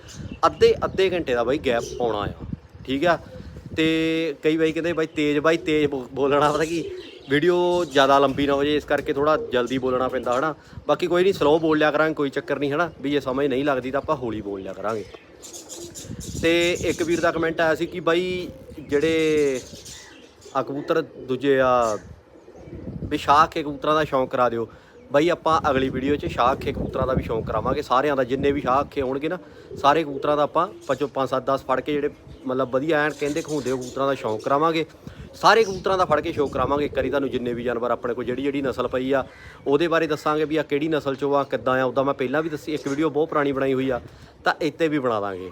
ਅੱਧੇ ਅੱਧੇ ਘੰਟੇ ਦਾ ਬਾਈ ਗੈਪ ਪਾਉਣਾ ਆ, ਠੀਕ ਆ? ਤੇ ਕਈ ਬਾਈ ਕਹਿੰਦੇ ਬਾਈ ਤੇਜ਼ ਬਾਈ ਤੇਜ਼ ਬੋ- ਬੋਲਣਾ ਪਤਾ ਕੀ? ਵੀਡੀਓ ਜ਼ਿਆਦਾ ਲੰਬੀ ਨਾ ਹੋ ਜੇ, ਇਸ ਕਰਕੇ ਥੋੜਾ ਜਲਦੀ ਬੋਲਣਾ ਪੈਂਦਾ, ਹਨਾ? ਬਾਕੀ ਕੋਈ ਨਹੀਂ ਸਲੋ ਬੋਲ ਲਿਆ ਕਰਾਂਗੇ, ਕੋਈ ਚੱਕਰ ਨਹੀਂ ਹਨਾ? ਵੀ ਜੇ ਸਮਝ ਨਹੀਂ ਲੱਗਦੀ ਤਾਂ ਆਪਾਂ ਹੌਲੀ ਬੋਲ ਲਿਆ ਕਰਾਂਗੇ। ਤੇ ਇੱਕ ਵੀਰ ਦਾ ਕਮੈਂਟ ਆਇਆ ਸੀ ਕਿ ਬਾਈ ਜਿਹੜੇ ਆ ਕਬੂਤਰ ਦੂਜੇ ਆ ਵੀ ਸ਼ਾਹ ਕੇ ਕਬੂਤਰਾਂ ਦਾ ਸ਼ੌਂਕ ਕਰਾ ਦਿਓ। ਬਾਈ ਆਪਾਂ ਅਗਲੀ ਵੀਡੀਓ 'ਚ ਸ਼ਾਹ ਅੱਖੇ ਕਬੂਤਰਾਂ ਦਾ ਵੀ ਸ਼ੌਂਕ ਕਰਾਵਾਂਗੇ। ਸਾਰਿਆਂ ਦਾ, ਜਿੰਨੇ ਵੀ ਸ਼ਾਹ ਅੱਖੇ ਹੋਣਗੇ ਨਾ, ਸਾਰੇ ਕਬੂਤਰਾਂ ਦਾ ਆਪਾਂ ਪਚੋ 5 7 10 ਫੜ ਕੇ ਜਿਹੜੇ ਮਤਲਬ ਵਧੀਆ ਐਨ ਕਹਿੰਦੇ ਖੁੰਦੇ ਕਬੂਤਰਾਂ ਦਾ ਸ਼ੌਂਕ ਕਰਾਵਾਂਗੇ। ਸਾਰੇ ਕਬੂਤਰਾਂ ਦਾ ਫੜ ਕੇ ਸ਼ੌਂਕ ਕਰਾਵਾਂਗੇ। ਇੱਕ ਵਾਰੀ ਤੁਹਾਨੂੰ ਜਿੰਨੇ ਵੀ ਜਾਨਵਰ ਆਪਣੇ ਕੋਲ ਜਿਹੜੀ ਜਿਹੜੀ ਨਸਲ ਪਈ ਆ, ਉਹਦੇ ਬਾਰੇ ਦੱਸਾਂਗੇ ਵੀ ਆ ਕਿਹੜੀ ਨਸਲ ਚੋਂ ਆ, ਕਿੱਦਾਂ ਆ, ਉਹਦਾ ਮੈਂ ਪਹਿਲਾਂ ਵੀ ਦੱਸੀ, ਇੱਕ ਵੀਡੀਓ ਬਹੁਤ ਪੁਰਾਣੀ ਬਣਾਈ ਹੋਈ ਆ, ਤਾਂ ਇੱਥੇ ਵੀ ਬਣਾ ਦਾਂਗੇ।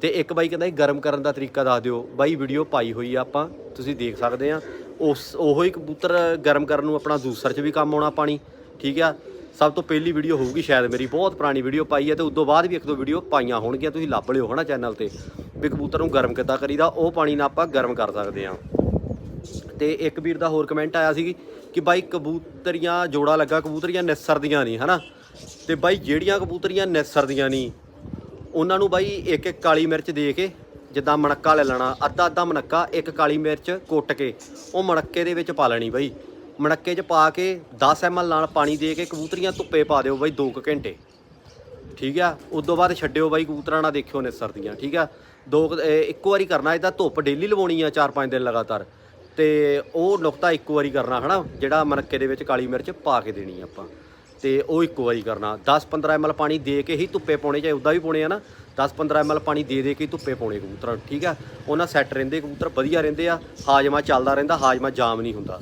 ਤੇ ਇੱਕ ਬਾਈ ਕਹਿੰਦਾ ਸੀ ਗਰਮ ਕਰਨ ਦਾ ਤਰੀਕਾ ਦੱਸ ਦਿਓ। ਬਾਈ ਵੀਡੀਓ ਪਾਈ ਹੋਈ ਆ ਆਪਾਂ, ਤੁਸੀਂ ਦੇਖ ਸਕਦੇ ਆ। ਉਸ, ਉਹੋ ਹੀ ਕਬੂਤਰ ਗਰਮ ਕਰਨ ਨੂੰ ਆਪਣਾ ਦੂਸਰ 'ਚ ਵੀ ਕੰਮ ਆਉਣਾ ਪਾਣੀ। ਠੀਕ ਆ? ਸਭ ਤੋਂ ਪਹਿਲੀ ਵੀਡੀਓ ਹੋਊਗੀ ਸ਼ਾਇਦ ਮੇਰੀ, ਬਹੁਤ ਪੁਰਾਣੀ ਵੀਡੀਓ ਪਾਈ ਹੈ ਤੇ ਤੋਂ ਬਾਅਦ ਵੀ ਇੱਕ ਦੋ ਵੀਡੀਓ ਪਾਈਆਂ ਹੋਣਗੀਆਂ, ਤੁਸੀਂ ਲੱਭ ਲਿਓ ਹਨਾ ਚੈਨਲ ਤੇ। ਵੀ ਕਬੂਤਰ ਨੂੰ ਗਰਮ ਕਿੱਦਾਂ ਕਰੀਦਾ, ਉਹ ਪਾਣੀ ਨਾਲ ਆਪਾਂ ਗਰਮ ਕਰ ਸਕਦੇ ਆ ਤੇ ਇੱਕ ਵੀਰ ਦਾ ਹੋਰ ਕਮੈਂਟ ਆਇਆ ਸੀ ਕਿ ਬਾਈ ਕਬੂਤਰੀਆਂ ਜੋੜਾ ਲੱਗਾ, ਕਬੂਤਰੀਆਂ ਨਿਸਰਦੀਆਂ ਨਹੀਂ, ਹਨਾ? ਤੇ ਬਾਈ ਜਿਹੜੀਆਂ ਕਬੂਤਰੀਆਂ ਨਿਸਰਦੀਆਂ ਨਹੀਂ, ਉਹਨਾਂ ਨੂੰ ਬਾਈ ਇੱਕ ਇੱਕ ਕਾਲੀ ਮਿਰਚ ਦੇ ਕੇ ਜਿੱਦਾਂ ਮਣੱਕਾ ਲੈ ਲੈਣਾ ਅੱਧਾ ਅੱਧਾ ਮਣੱਕਾ ਇੱਕ ਕਾਲੀ ਮਿਰਚ ਕੁੱਟ ਕੇ, ਉਹ ਮਣੱਕੇ ਦੇ ਵਿੱਚ ਪਾ ਲੈਣੀ ਬਾਈ। ਮਣੱਕੇ 'ਚ ਪਾ ਕੇ 10 ml ਨਾਲ ਪਾਣੀ ਦੇ ਕੇ ਕਬੂਤਰੀਆਂ ਧੁੱਪੇ ਪਾ ਦਿਓ ਬਾਈ 2 ਘੰਟੇ। ਠੀਕ ਆ? ਉਸ ਤੋਂ ਬਾਅਦ ਛੱਡਿਓ ਬਾਈ ਕਬੂਤਰਾਂ ਨਾਲ ਦੇਖਿਓ ਨਿਸਰਦੀਆਂ ਠੀਕ ਆ? ਦੋ ਕੁ- ਇੱਕੋ ਵਾਰੀ ਕਰਨਾ, ਇਹਦਾ ਧੁੱਪ ਡੇਲੀ ਲਵਾਉਣੀ ਆ 4-5 ਦਿਨ ਲਗਾਤਾਰ। ਤੇ ਉਹ ਨੁਕਤਾ ਇੱਕੋ ਵਾਰੀ ਕਰਨਾ, ਹਨਾ? ਜਿਹੜਾ ਮਣੱਕੇ ਦੇ ਵਿੱਚ ਕਾਲੀ ਮਿਰਚ ਪਾ ਕੇ ਦੇਣੀ ਆ ਆਪਾਂ। ਤੇ ਉਹ ਇੱਕੋ ਵਾਰੀ ਕਰਨਾ। 10-15 ml ਪਾਣੀ ਦੇ ਕੇ ਹੀ ਧੁੱਪੇ ਪਾਉਣੇ, ਚਾਹੇ ਉਦਾਂ ਵੀ ਪਾਉਣੇ ਆ ਨਾ 10-15 ml ਪਾਣੀ ਦੇ ਦੇ ਕੇ ਹੀ ਧੁੱਪੇ ਪਾਉਣੇ ਕਬੂਤਰਾਂ ਨੂੰ, ਠੀਕ ਆ? ਉਹਨਾਂ ਸੈੱਟ ਰਹਿੰਦੇ, ਕਬੂਤਰ ਵਧੀਆ ਰਹਿੰਦੇ ਆ, ਹਾਜਮਾ ਚੱਲਦਾ ਰਹਿੰਦਾ, ਹਾਜਮਾ ਜਾਮ ਨਹੀਂ ਹੁੰਦਾ।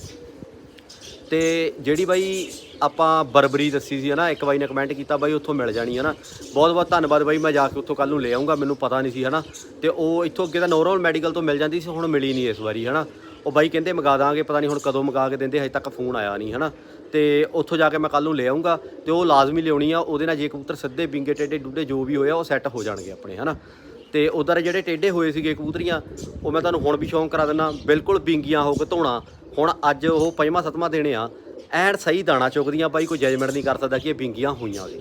ਤੇ ਜਿਹੜੀ ਬਾਈ ਆਪਾਂ ਬਰਬਰੀ ਦੱਸੀ ਸੀ ਹਨਾ, ਇੱਕ ਬਾਈ ਨੇ ਕਮੈਂਟ ਕੀਤਾ ਬਾਈ ਉੱਥੋਂ ਮਿਲ ਜਾਣੀ ਹਨਾ। ਬਹੁਤ ਬਹੁਤ ਧੰਨਵਾਦ ਬਾਈ, ਮੈਂ ਜਾ ਕੇ ਉੱਥੋਂ ਕੱਲ ਨੂੰ ਲੈ ਆਉਂਗਾ ਮੈਨੂੰ ਪਤਾ ਨਹੀਂ ਸੀ ਹਨਾ। ਤੇ ਉਹ ਇੱਥੋਂ ਅੱਗੇ ਤਾਂ ਨੋਰਮਲ ਮੈਡੀਕਲ ਤੋਂ ਮਿਲ ਜਾਂਦੀ ਸੀ, ਹੁਣ ਮਿਲੀ ਨਹੀਂ ਇਸ ਵਾਰੀ ਹਨਾ। ਉਹ ਬਾਈ ਕਹਿੰਦੇ ਮੰਗਾ ਦਾਂਗੇ, ਪਤਾ ਨਹੀਂ ਹੁਣ ਕਦੋਂ ਮੰਗਾ ਕੇ ਦਿੰਦੇ, ਹਜੇ ਤੱਕ ਫੋਨ ਆਇਆ ਨਹੀਂ ਹਨਾ। ਤੇ ਉੱਥੋਂ ਜਾ ਕੇ ਮੈਂ ਕੱਲ ਨੂੰ ਲੈ ਆਉਂਗਾ ਤੇ ਉਹ ਲਾਜ਼ਮੀ ਲਿਆਉਣੀ ਆ, ਉਹਦੇ ਨਾਲ ਜੇ ਕਬੂਤਰ ਸਿੱਧੇ ਬਿੰਗੇ ਟੇਡੇ ਡੁੱਡੇ ਜੋ ਵੀ ਹੋਇਆ, ਉਹ ਸੈੱਟ ਹੋ ਜਾਣਗੇ ਆਪਣੇ ਹਨਾ। ਤੇ ਉਧਰ ਜਿਹੜੇ ਟੇਡੇ ਹੋਏ ਸੀਗੇ ਕਬੂਤਰੀਆਂ, ਉਹ ਮੈਂ ਤੁਹਾਨੂੰ ਹੁਣ ਵੀ ਸ਼ੌਂਕ ਕਰਾ ਦਿੰਦਾ ਬਿਲਕੁਲ ਬਿੰਗੀਆਂ ਹੋ ਕੇ ਧੋਣਾ। ਹੁਣ ਅੱਜ ਉਹ ਪੰਜਵਾਂ, ਸੱਤਵਾਂ ਦੇਣੇ ਆ, ਐਨ ਸਹੀ ਦਾਣਾ ਚੁਗਦੀਆਂ ਬਾਈ, ਕੋਈ ਜਜਮੈਂਟ ਨਹੀਂ ਕਰ ਸਕਦਾ ਕਿ ਇਹ ਬਿੰਗੀਆਂ ਹੋਈਆਂ ਨੇ।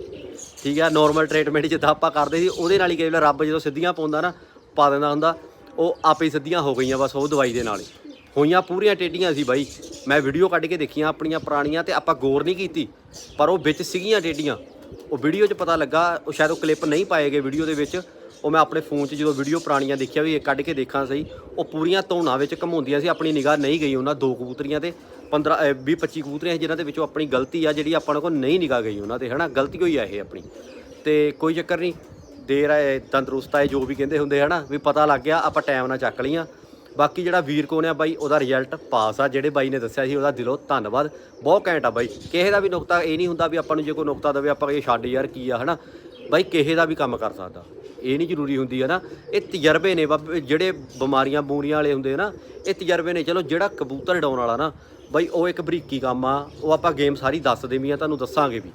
ਠੀਕ ਹੈ ਨਾਰਮਲ ਟ੍ਰੀਟਮੈਂਟ ਜਿੱਦਾਂ ਆਪਾਂ ਕਰਦੇ ਸੀ, ਉਹਦੇ ਨਾਲ ਹੀ ਕਈ ਵਾਰ ਰੱਬ ਜਦੋਂ ਸਿੱਧੀਆਂ ਪਾਉਂਦਾ ਨਾ, ਪਾ ਦਿੰਦਾ ਹੁੰਦਾ, ਉਹ ਆਪੇ ਹੀ ਸਿੱਧੀਆਂ ਹੋ ਗਈਆਂ ਬਸ ਉਹ ਦਵਾਈ ਦੇ ਨਾਲ ਹੀ। ਹੋਈਆਂ ਪੂਰੀਆਂ ਟੇਡੀਆਂ ਸੀ ਬਾਈ। ਮੈਂ ਵੀਡੀਓ ਕੱਢ ਕੇ ਦੇਖੀਆਂ ਆਪਣੀਆਂ ਪੁਰਾਣੀਆਂ ਤੇ ਆਪਾਂ ਗੌਰ ਨਹੀਂ ਕੀਤੀ, ਪਰ ਉਹ ਵਿੱਚ ਸੀਗੀਆਂ ਟੇਡੀਆਂ ਉਹ ਵੀਡੀਓ 'ਚ ਪਤਾ ਲੱਗਾ, ਉਹ ਸ਼ਾਇਦ ਉਹ ਕਲਿੱਪ ਨਹੀਂ ਪਾਏ ਗਏ ਵੀਡੀਓ ਦੇ ਵਿੱਚ। ਉਹ ਮੈਂ ਆਪਣੇ ਫੋਨ 'ਚ ਜਦੋਂ ਵੀਡੀਓ ਪੁਰਾਣੀਆਂ ਦੇਖਿਆ ਵੀ ਇਹ ਕੱਢ ਕੇ ਦੇਖਾਂ ਸਹੀ, ਉਹ ਪੂਰੀਆਂ ਧੌਣਾ ਵਿੱਚ ਘਮਾਉਂਦੀਆਂ ਸੀ, ਆਪਣੀ ਨਿਗਾਹ ਨਹੀਂ ਗਈ ਉਹਨਾਂ ਦੋ ਕਬੂਤਰੀਆਂ ਤੇ। 15 20 25 ਕਬੂਤਰੀਆਂ ਸੀ, ਜਿਨ੍ਹਾਂ ਦੇ ਵਿੱਚੋਂ ਆਪਣੀ ਗਲਤੀ ਆ, ਜਿਹੜੀ ਆਪਾਂ ਕੋਲ ਨਹੀਂ ਨਿਗਾਹ ਗਈ ਉਹਨਾਂ ਤੇ, ਹਨਾ? ਗਲਤੀ ਹੋਈ ਆ ਇਹ ਆਪਣੀ। ਤੇ ਕੋਈ ਚੱਕਰ ਨਹੀਂ, ਦੇਰ ਆਏ ਤੰਦਰੁਸਤ ਆਏ ਜੋ ਵੀ ਕਹਿੰਦੇ ਹੁੰਦੇ, ਹਨਾ? ਵੀ ਪਤਾ ਲੱਗ ਗਿਆ, ਆਪਾਂ ਟਾਈਮ ਨਾਲ ਚੱਕ ਲਈਆਂ। ਬਾਕੀ ਜਿਹੜਾ ਵੀਰ ਕੋਨ ਆ ਬਾਈ, ਉਹਦਾ ਰਿਜ਼ਲਟ ਪਾਸ ਆ, ਜਿਹੜੇ ਬਾਈ ਨੇ ਦੱਸਿਆ ਸੀ, ਉਹਦਾ ਦਿਲੋਂ ਧੰਨਵਾਦ। ਬਹੁਤ ਘੈਂਟ ਆ ਬਾਈ। ਕਿਸੇ ਦਾ ਵੀ ਨੁਕਤਾ ਇਹ ਨਹੀਂ ਹੁੰਦਾ ਵੀ ਆਪਾਂ ਨੂੰ ਜੇ ਕੋਈ ਨੁਕਤਾ ਦੇਵੇ, ਆਪਾਂ ਇਹ ਛੱਡ ਯਾਰ, ਕੀ ਆ, ਹਨਾ? ਬਾਈ, ਕਿਸੇ ਦਾ ਵੀ ਕੰਮ ਕਰ ਸਕਦਾ। ਇਹ ਨਹੀਂ ਜ਼ਰੂਰੀ ਹੁੰਦੀ ਹੈ ਨਾ ਇਹ ਤਜਰਬੇ ਨੇ ਬਾਬੇ, ਜਿਹੜੇ ਬਿਮਾਰੀਆਂ ਬੂਰੀਆਂ ਵਾਲੇ ਹੁੰਦੇ ਨਾ, ਇਹ ਤਜਰਬੇ ਨੇ। ਚਲੋ, ਜਿਹੜਾ ਕਬੂਤਰ ਡਾਉਣ ਵਾਲਾ ਨਾ, ਬਾਈ, ਉਹ ਇੱਕ ਬਰੀਕੀ ਕੰਮ ਆ, ਉਹ ਆਪਾਂ ਗੇਮ ਸਾਰੀ ਦੱਸ ਦੇਵੀਂ ਆ ਤੁਹਾਨੂੰ ਦੱਸਾਂਗੇ ਵੀ।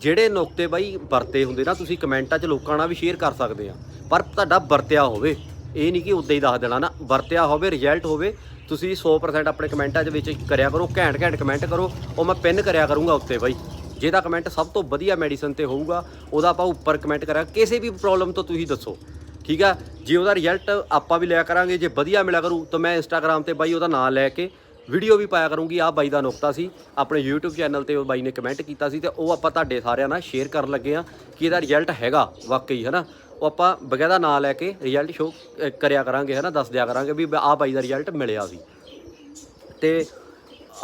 ਜਿਹੜੇ ਨੁਕਤੇ ਬਾਈ ਵਰਤੇ ਹੁੰਦੇ ਨਾ, ਤੁਸੀਂ ਕਮੈਂਟਾਂ 'ਚ ਲੋਕਾਂ ਨਾਲ ਵੀ ਸ਼ੇਅਰ ਕਰ ਸਕਦੇ ਆ। ਪਰ ਤੁਹਾਡਾ ਵਰਤਿਆ ਹੋਵੇ। ਇਹ ਨਹੀਂ ਕਿ ਉਦਾਂ ਹੀ ਦੱਸ ਦੇਣਾ ਨਾ, ਵਰਤਿਆ ਹੋਵੇ ਰਿਜ਼ਲਟ ਹੋਵੇ, ਤੁਸੀਂ 100% ਆਪਣੇ ਕਮੈਂਟਾਂ ਦੇ ਵਿੱਚ ਕਰਿਆ ਕਰੋ ਘੈਂਟ ਘੈਂਟ ਕਮੈਂਟ ਕਰੋ, ਉਹ ਮੈਂ ਪਿੰਨ ਕਰਿਆ ਕਰੂੰਗਾ ਉੱਤੇ ਬਾਈ। ਜਿਹਦਾ ਕਮੈਂਟ ਸਭ ਤੋਂ ਵਧੀਆ ਮੈਡੀਸਨ ਤੇ ਹੋਊਗਾ, ਉਹਦਾ ਆਪਾਂ ਉੱਪਰ ਕਮੈਂਟ ਕਰਾਂ ਕਿਸੇ ਵੀ ਪ੍ਰੋਬਲਮ ਤੋਂ ਤੁਸੀਂ ਦੱਸੋ। ਠੀਕ ਆ? ਜੇ ਉਹਦਾ ਰਿਜ਼ਲਟ ਆਪਾਂ ਵੀ ਲਿਆ ਕਰਾਂਗੇ, ਜੇ ਵਧੀਆ ਮਿਲਿਆ ਕਰੂ, ਤਾਂ ਮੈਂ ਇੰਸਟਾਗ੍ਰam ਤੇ ਬਾਈ ਉਹਦਾ ਨਾਮ ਲੈ ਕੇ ਵੀਡੀਓ ਵੀ ਪਾਇਆ ਕਰੂੰਗੀ, ਆਹ ਬਾਈ ਦਾ ਨੁਕਤਾ ਸੀ। ਆਪਣੇ YouTube ਚੈਨਲ ਤੇ ਉਹ ਬਾਈ ਨੇ ਕਮੈਂਟ ਕੀਤਾ ਸੀ ਤੇ ਉਹ ਆਪਾਂ ਤੁਹਾਡੇ ਸਾਰਿਆਂ ਨਾਲ ਸ਼ੇਅਰ ਕਰਨ ਲੱਗੇ ਆ ਕਿ ਇਹਦਾ ਰਿਜ਼ਲਟ ਹੈਗਾ, ਵਾਕਈ ਹੈ ਨਾ ਉਹ ਆਪਾਂ ਬਕਾਇਦਾ ਨਾਂ ਲੈ ਕੇ ਰਿਜ਼ਲਟ ਸ਼ੋ ਕਰਿਆ ਕਰਾਂਗੇ ਹਨਾ ਦੱਸ ਦਿਆ ਕਰਾਂਗੇ ਵੀ ਆਹ ਬਾਈ ਦਾ ਰਿਜ਼ਲਟ ਮਿਲਿਆ ਸੀ। ਤੇ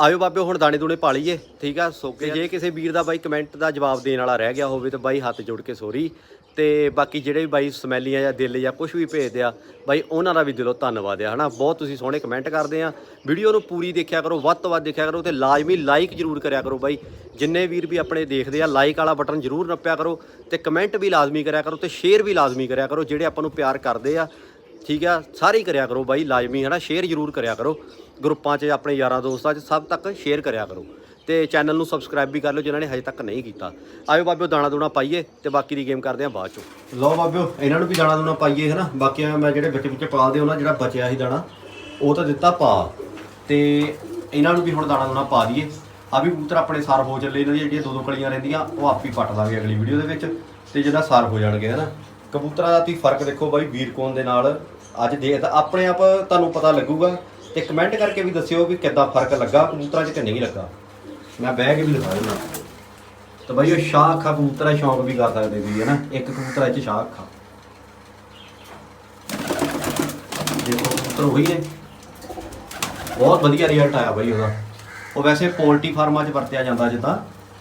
ਆਇਓ ਬਾਬੇ ਹੁਣ ਦਾਣੇ ਦੂਣੇ ਪਾ ਲਈਏ ਠੀਕ ਆ? ਸੋ ਜੇ ਕਿਸੇ ਵੀਰ ਦਾ ਬਾਈ ਕਮੈਂਟ ਦਾ ਜਵਾਬ ਦੇਣ ਵਾਲਾ ਰਹਿ ਗਿਆ ਹੋਵੇ ਤਾਂ ਬਾਈ ਹੱਥ ਜੋੜ ਕੇ ਸੋਰੀ ਤੇ ਬਾਕੀ ਜਿਹੜੇ ਵੀ ਬਾਈ ਸਮੈਲੀਆਂ ਜਾਂ ਦਿਲ ਜਾਂ ਕੁਝ ਵੀ ਭੇਜਦੇ ਆ, ਬਾਈ ਉਹਨਾਂ ਦਾ ਵੀ ਦਿਲੋਂ ਧੰਨਵਾਦ ਆ, ਹਨਾ? ਬਹੁਤ ਤੁਸੀਂ ਸੋਹਣੇ ਕਮੈਂਟ ਕਰਦੇ ਆ। ਵੀਡੀਓ ਨੂੰ ਪੂਰੀ ਦੇਖਿਆ ਕਰੋ, ਵੱਧ ਤੋਂ ਵੱਧ ਦੇਖਿਆ ਕਰੋ ਤੇ ਲਾਜ਼ਮੀ ਲਾਈਕ ਜ਼ਰੂਰ ਕਰਿਆ ਕਰੋ ਬਾਈ। ਜਿੰਨੇ ਵੀਰ ਵੀ ਆਪਣੇ ਦੇਖਦੇ ਆ ਲਾਈਕ ਵਾਲਾ ਬਟਨ ਜ਼ਰੂਰ ਨੱਪਿਆ ਕਰੋ ਤੇ ਕਮੈਂਟ ਵੀ ਲਾਜ਼ਮੀ ਕਰਿਆ ਕਰੋ ਤੇ ਸ਼ੇਅਰ ਵੀ ਲਾਜ਼ਮੀ ਕਰਿਆ ਕਰੋ, ਜਿਹੜੇ ਆਪਾਂ ਨੂੰ ਪਿਆਰ ਕਰਦੇ ਆ, ਠੀਕ ਆ? ਸਾਰੇ ਕਰਿਆ ਕਰੋ ਬਾਈ ਲਾਜ਼ਮੀ, ਹਨਾ? ਸ਼ੇਅਰ ਜ਼ਰੂਰ ਕਰਿਆ ਕਰੋ। ਗਰੁੱਪਾਂ 'ਚ, ਆਪਣੇ ਯਾਰਾਂ ਦੋਸਤਾਂ 'ਚ ਸਭ ਤੱਕ ਸ਼ੇਅਰ ਕਰਿਆ ਕਰੋ। ਤੇ ਚੈਨਲ ਨੂੰ ਸਬਸਕ੍ਰਾਈਬ ਵੀ ਕਰ ਲਓ ਜਿਨ੍ਹਾਂ ਨੇ ਹਜੇ ਤੱਕ ਨਹੀਂ ਕੀਤਾ। ਆਇਓ ਬਾਬਿਓ, ਦਾਣਾ ਦੂਣਾ ਪਾਈਏ ਤੇ ਬਾਕੀ ਦੀ ਗੇਮ ਕਰਦੇ ਆ ਬਾਅਦ 'ਚੋਂ। ਲਓ ਬਾਬਿਓ, ਇਹਨਾਂ ਨੂੰ ਵੀ ਦਾਣਾ ਦੂਣਾ ਪਾਈਏ, ਹਨਾ? ਬਾਕੀ ਮੈਂ ਜਿਹੜੇ ਵਿੱਚ ਵਿੱਚ ਪਾਲਦੇ ਉਹਨਾਂ ਜਿਹੜਾ ਬਚਿਆ ਸੀ ਦਾਣਾ, ਉਹ ਤਾਂ ਦਿੱਤਾ ਪਾ ਤੇ ਇਹਨਾਂ ਨੂੰ ਵੀ ਹੁਣ ਦਾਣਾ ਦੂਣਾ ਪਾ ਦਈਏ। ਆ ਵੀ ਕਬੂਤਰ ਆਪਣੇ ਸਾਰ ਹੋ ਚੱਲੇ, ਇਹਨਾਂ ਦੀਆਂ ਜਿਹੜੀਆਂ ਦੋ ਦੋ ਕਲੀਆਂ ਰਹਿੰਦੀਆਂ, ਉਹ ਆਪ ਹੀ ਪੱਟ ਲਾਂਗੇ ਅਗਲੀ ਵੀਡੀਓ ਦੇ ਵਿੱਚ ਤੇ ਜਿਹੜਾ ਸਾਰ ਹੋ ਜਾਣਗੇ, ਹਨਾ? ਕਬੂਤਰਾਂ ਦਾ ਤੁਸੀਂ ਫ਼ਰਕ ਦੇਖੋ ਬਾਈ ਵੀਰਕੋਨ ਦੇ ਨਾਲ ਅੱਜ ਦੇ ਤਾਂ ਆਪਣੇ ਆਪ ਤੁਹਾਨੂੰ ਪਤਾ ਲੱਗੂਗਾ ਤੇ ਕਮੈਂਟ ਕਰਕੇ ਵੀ ਦੱਸਿਓ ਵੀ ਕਿੱਦਾਂ ਫ਼ਰਕ ਲੱਗਾ, ਕਬੂਤਰਾਂ 'ਚ ਕਿ ਨਹੀਂ ਲੱਗਾ। ਮੈਂ ਬਹਿ ਕੇ ਵੀ ਦਿਖਾ ਦਿੰਦਾ। ਤਾਂ ਬਾਈ ਉਹ ਸ਼ਾਹ ਅੱਖਾਂ ਕਬੂਤਰਾਂ ਸ਼ੌਂਕ ਵੀ ਕਰ ਸਕਦੇ ਵੀ ਹਨਾ? ਇੱਕ ਕਬੂਤਰ ਚ ਸ਼ਾਹ ਅੱਖਾਂ ਦੇਖੋ, ਕਬੂਤਰ ਉਹੀ ਨੇ। ਬਹੁਤ ਵਧੀਆ ਰਿਜ਼ਲਟ ਆਇਆ ਬਾਈ ਉਹਦਾ। ਉਹ ਵੈਸੇ ਪੋਲਟਰੀ ਫਾਰਮਾਂ 'ਚ ਵਰਤਿਆ ਜਾਂਦਾ ਜਿੱਦਾਂ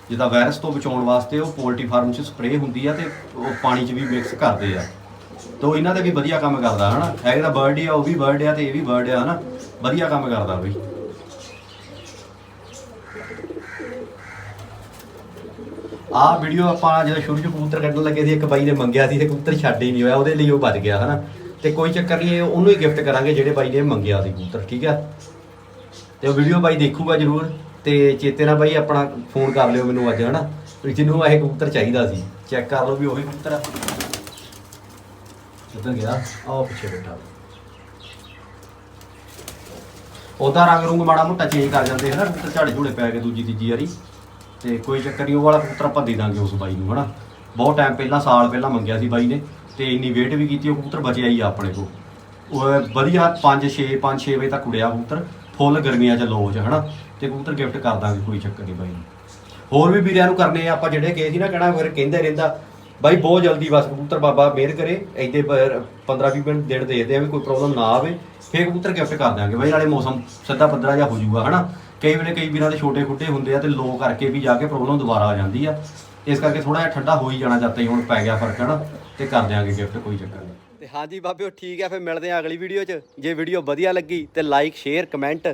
ਜਿੱਦਾਂ ਵਾਇਰਸ ਤੋਂ ਬਚਾਉਣ ਵਾਸਤੇ ਉਹ ਪੋਲਟਰੀ ਫਾਰਮ 'ਚ ਸਪਰੇਅ ਹੁੰਦੀ ਆ ਤੇ ਉਹ ਪਾਣੀ 'ਚ ਵੀ ਮਿਕਸ ਕਰਦੇ ਆ। ਤੋ ਇਹਨਾਂ ਦੇ ਵੀ ਵਧੀਆ ਕੰਮ ਕਰਦਾ, ਹਨਾ? ਹੈਗੇ ਤਾਂ ਬਰਡ ਹੀ ਆ, ਉਹ ਵੀ ਬਰਡ ਆ ਤੇ ਇਹ ਵੀ ਬਰਡ ਆ, ਹਨਾ? ਵਧੀਆ ਕੰਮ ਕਰਦਾ ਬਈ। ਆਹ ਵੀਡੀਓ ਆਪਾਂ ਜਦੋਂ ਸ਼ੁਰੂ ਚ ਕਬੂਤਰ ਕੱਢਣ ਲੱਗੇ ਸੀ, ਇੱਕ ਬਾਈ ਨੇ ਮੰਗਿਆ ਸੀ ਤੇ ਕਬੂਤਰ ਛੱਡ ਹੀ ਨਹੀਂ ਹੋਇਆ, ਉਹਦੇ ਲਈ ਉਹ ਬਚ ਗਿਆ, ਹਨਾ? ਤੇ ਕੋਈ ਚੱਕਰ ਨਹੀਂ, ਇਹ ਉਹਨੂੰ ਹੀ ਗਿਫਟ ਕਰਾਂਗੇ ਜਿਹੜੇ ਬਾਈ ਨੇ ਮੰਗਿਆ ਸੀ ਕਬੂਤਰ, ਠੀਕ ਆ? ਤੇ ਉਹ ਵੀਡੀਓ ਬਾਈ ਦੇਖੂਗਾ ਜਰੂਰ, ਤੇ ਚੇਤੇ ਨਾਲ ਬਾਈ ਆਪਣਾ ਫੋਨ ਕਰ ਲਿਓ ਮੈਨੂੰ ਅੱਜ, ਹਨਾ? ਵੀ ਜਿਹਨੂੰ ਇਹ ਕਬੂਤਰ ਚਾਹੀਦਾ ਸੀ ਚੈੱਕ ਕਰ ਲਓ ਵੀ ਉਹੀ ਕਬੂਤਰ ਆ। ਕਿੱਧਰ ਗਿਆ, ਆਹ ਪਿੱਛੇ ਬੈਠਾ। ਉਹਦਾ ਰੰਗ ਰੁੰਗ ਮਾੜਾ ਮੋਟਾ ਚੇਂਜ ਕਰ ਜਾਂਦੇ, ਹਨਾ? ਕਬੂਤਰ ਝਾੜੇ ਝੂੜੇ ਪੈ ਕੇ ਦੂਜੀ ਤੀਜੀ ਵਾਰੀ। ਤੇ ਕੋਈ ਚੱਕਰ ਨਹੀਂ ਉਹ ਵਾਲਾ ਕਬੂਤਰ ਆਪਾਂ ਦੇ ਦਾਂਗੇ ਉਸ ਬਾਈ ਨੂੰ, ਹਨਾ? ਬਹੁਤ ਟਾਈਮ ਪਹਿਲਾਂ, ਸਾਲ ਪਹਿਲਾਂ ਮੰਗਿਆ ਸੀ ਬਾਈ ਨੇ, ਤੇ ਇੰਨੀ ਵੇਟ ਵੀ ਕੀਤੀ, ਉਹ ਕਬੂਤਰ ਬਚਿਆ ਹੀ ਆ ਆਪਣੇ ਕੋਲ। ਉਹ ਵਧੀਆ 5 6 5 6 ਵਜੇ ਤੱਕ ਉੜਿਆ ਕਬੂਤਰ ਫੁੱਲ ਗਰਮੀਆਂ ਚ ਲੋ ਚ, ਹਨਾ? ਤੇ ਕਬੂਤਰ ਗਿਫਟ ਕਰ ਦਾਂਗੇ, ਕੋਈ ਚੱਕਰ ਨਹੀਂ ਬਾਈ ਨੂੰ। ਹੋਰ ਵੀ ਵੀਰਿਆਂ ਨੂੰ ਕਰਨੇ ਆ, ਆਪਾਂ ਜਿਹੜੇ ਗਏ ਸੀ ਨਾ, ਕਹਿਣਾ ਫਿਰ ਕਹਿੰਦੇ ਰਹਿੰਦਾ, ਬਾਈ ਬਹੁਤ ਜਲਦੀ ਬਸ ਕਬੂਤਰ ਬਾਬਾ ਮਿਹਰ ਕਰੇ ਐਦੇ 15 20 ਮਿੰਟ ਦਿਨ ਦੇਖਦੇ ਆ ਵੀ ਕੋਈ ਪ੍ਰੋਬਲਮ ਨਾ ਆਵੇ, ਫੇਰ ਕਬੂਤਰ ਗਿਫਟ ਕਰ ਦਾਂਗੇ ਬਾਈ, ਨਾਲੇ ਮੌਸਮ ਸਿੱਧਾ ਪੱਧਰਾ ਜਿਹਾ ਹੋ ਜਾਊਗਾ, ਹਨਾ? ਕਈ ਵੇਲੇ ਕਈ ਵੀਰਾਂ ਦੇ ਛੋਟੇ ਖੁੱਟੇ ਹੁੰਦੇ ਆ ਤੇ ਲੋ ਕਰਕੇ ਵੀ ਜਾ ਕੇ ਪ੍ਰੋਬਲਮ ਦੁਬਾਰਾ ਆ ਜਾਂਦੀ ਆ। ਇਸ ਕਰਕੇ ਥੋੜਾ ਜਿਹਾ ਠੰਡਾ ਹੋ ਹੀ ਜਾਣਾ ਜਦ ਹੁਣ ਪੈ ਗਿਆ ਫ਼ਰਕ, ਹਨਾ? ਤੇ ਕਰ ਦਿਆਂਗੇ ਗਿਫਟ ਕੋਈ ਚੱਕਰ ਨਹੀਂ। ਤੇ ਹਾਂਜੀ ਬਾਬਿਓ, ਠੀਕ ਆ, ਫਿਰ ਮਿਲਦੇ ਆ ਅਗਲੀ ਵੀਡੀਓ 'ਚ। ਜੇ ਵੀਡੀਓ ਵਧੀਆ ਲੱਗੀ ਤੇ ਲਾਈਕ ਸ਼ੇਅਰ ਕਮੈਂਟ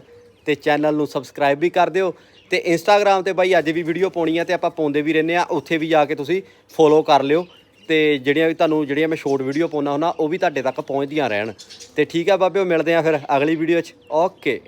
ਤੇ ਚੈਨਲ ਨੂੰ ਸਬਸਕ੍ਰਾਈਬ ਵੀ ਕਰ ਦਿਓ। ਤੇ ਇੰਸਟਾਗ੍ਰam ਤੇ ਬਾਈ ਅੱਜ ਵੀ ਵੀਡੀਓ ਪਾਉਣੀ ਆ ਤੇ ਆਪਾਂ ਪਾਉਂਦੇ ਵੀ ਰਹਿੰਦੇ ਆ। ਉੱਥੇ ਵੀ ਜਾ ਕੇ ਤੁਸੀਂ ਫੋਲੋ ਕਰ ਲਿਓ। ਤੇ ਜਿਹੜੀਆਂ ਵੀ ਤੁਹਾਨੂੰ, ਜਿਹੜੀਆਂ ਮੈਂ ਸ਼ੋਰਟ ਵੀਡੀਓ ਪਾਉਣਾ ਹੁੰਦਾ, ਉਹ ਵੀ ਤੁਹਾਡੇ ਤੱਕ ਪਹੁੰਚਦੀਆਂ ਰਹਿਣ। ਤੇ ਠੀਕ ਆ ਬਾਬਿਓ, ਮਿਲਦੇ ਆ ਫਿਰ ਅਗਲੀ ਵੀਡੀਓ 'ਚ। ਓਕੇ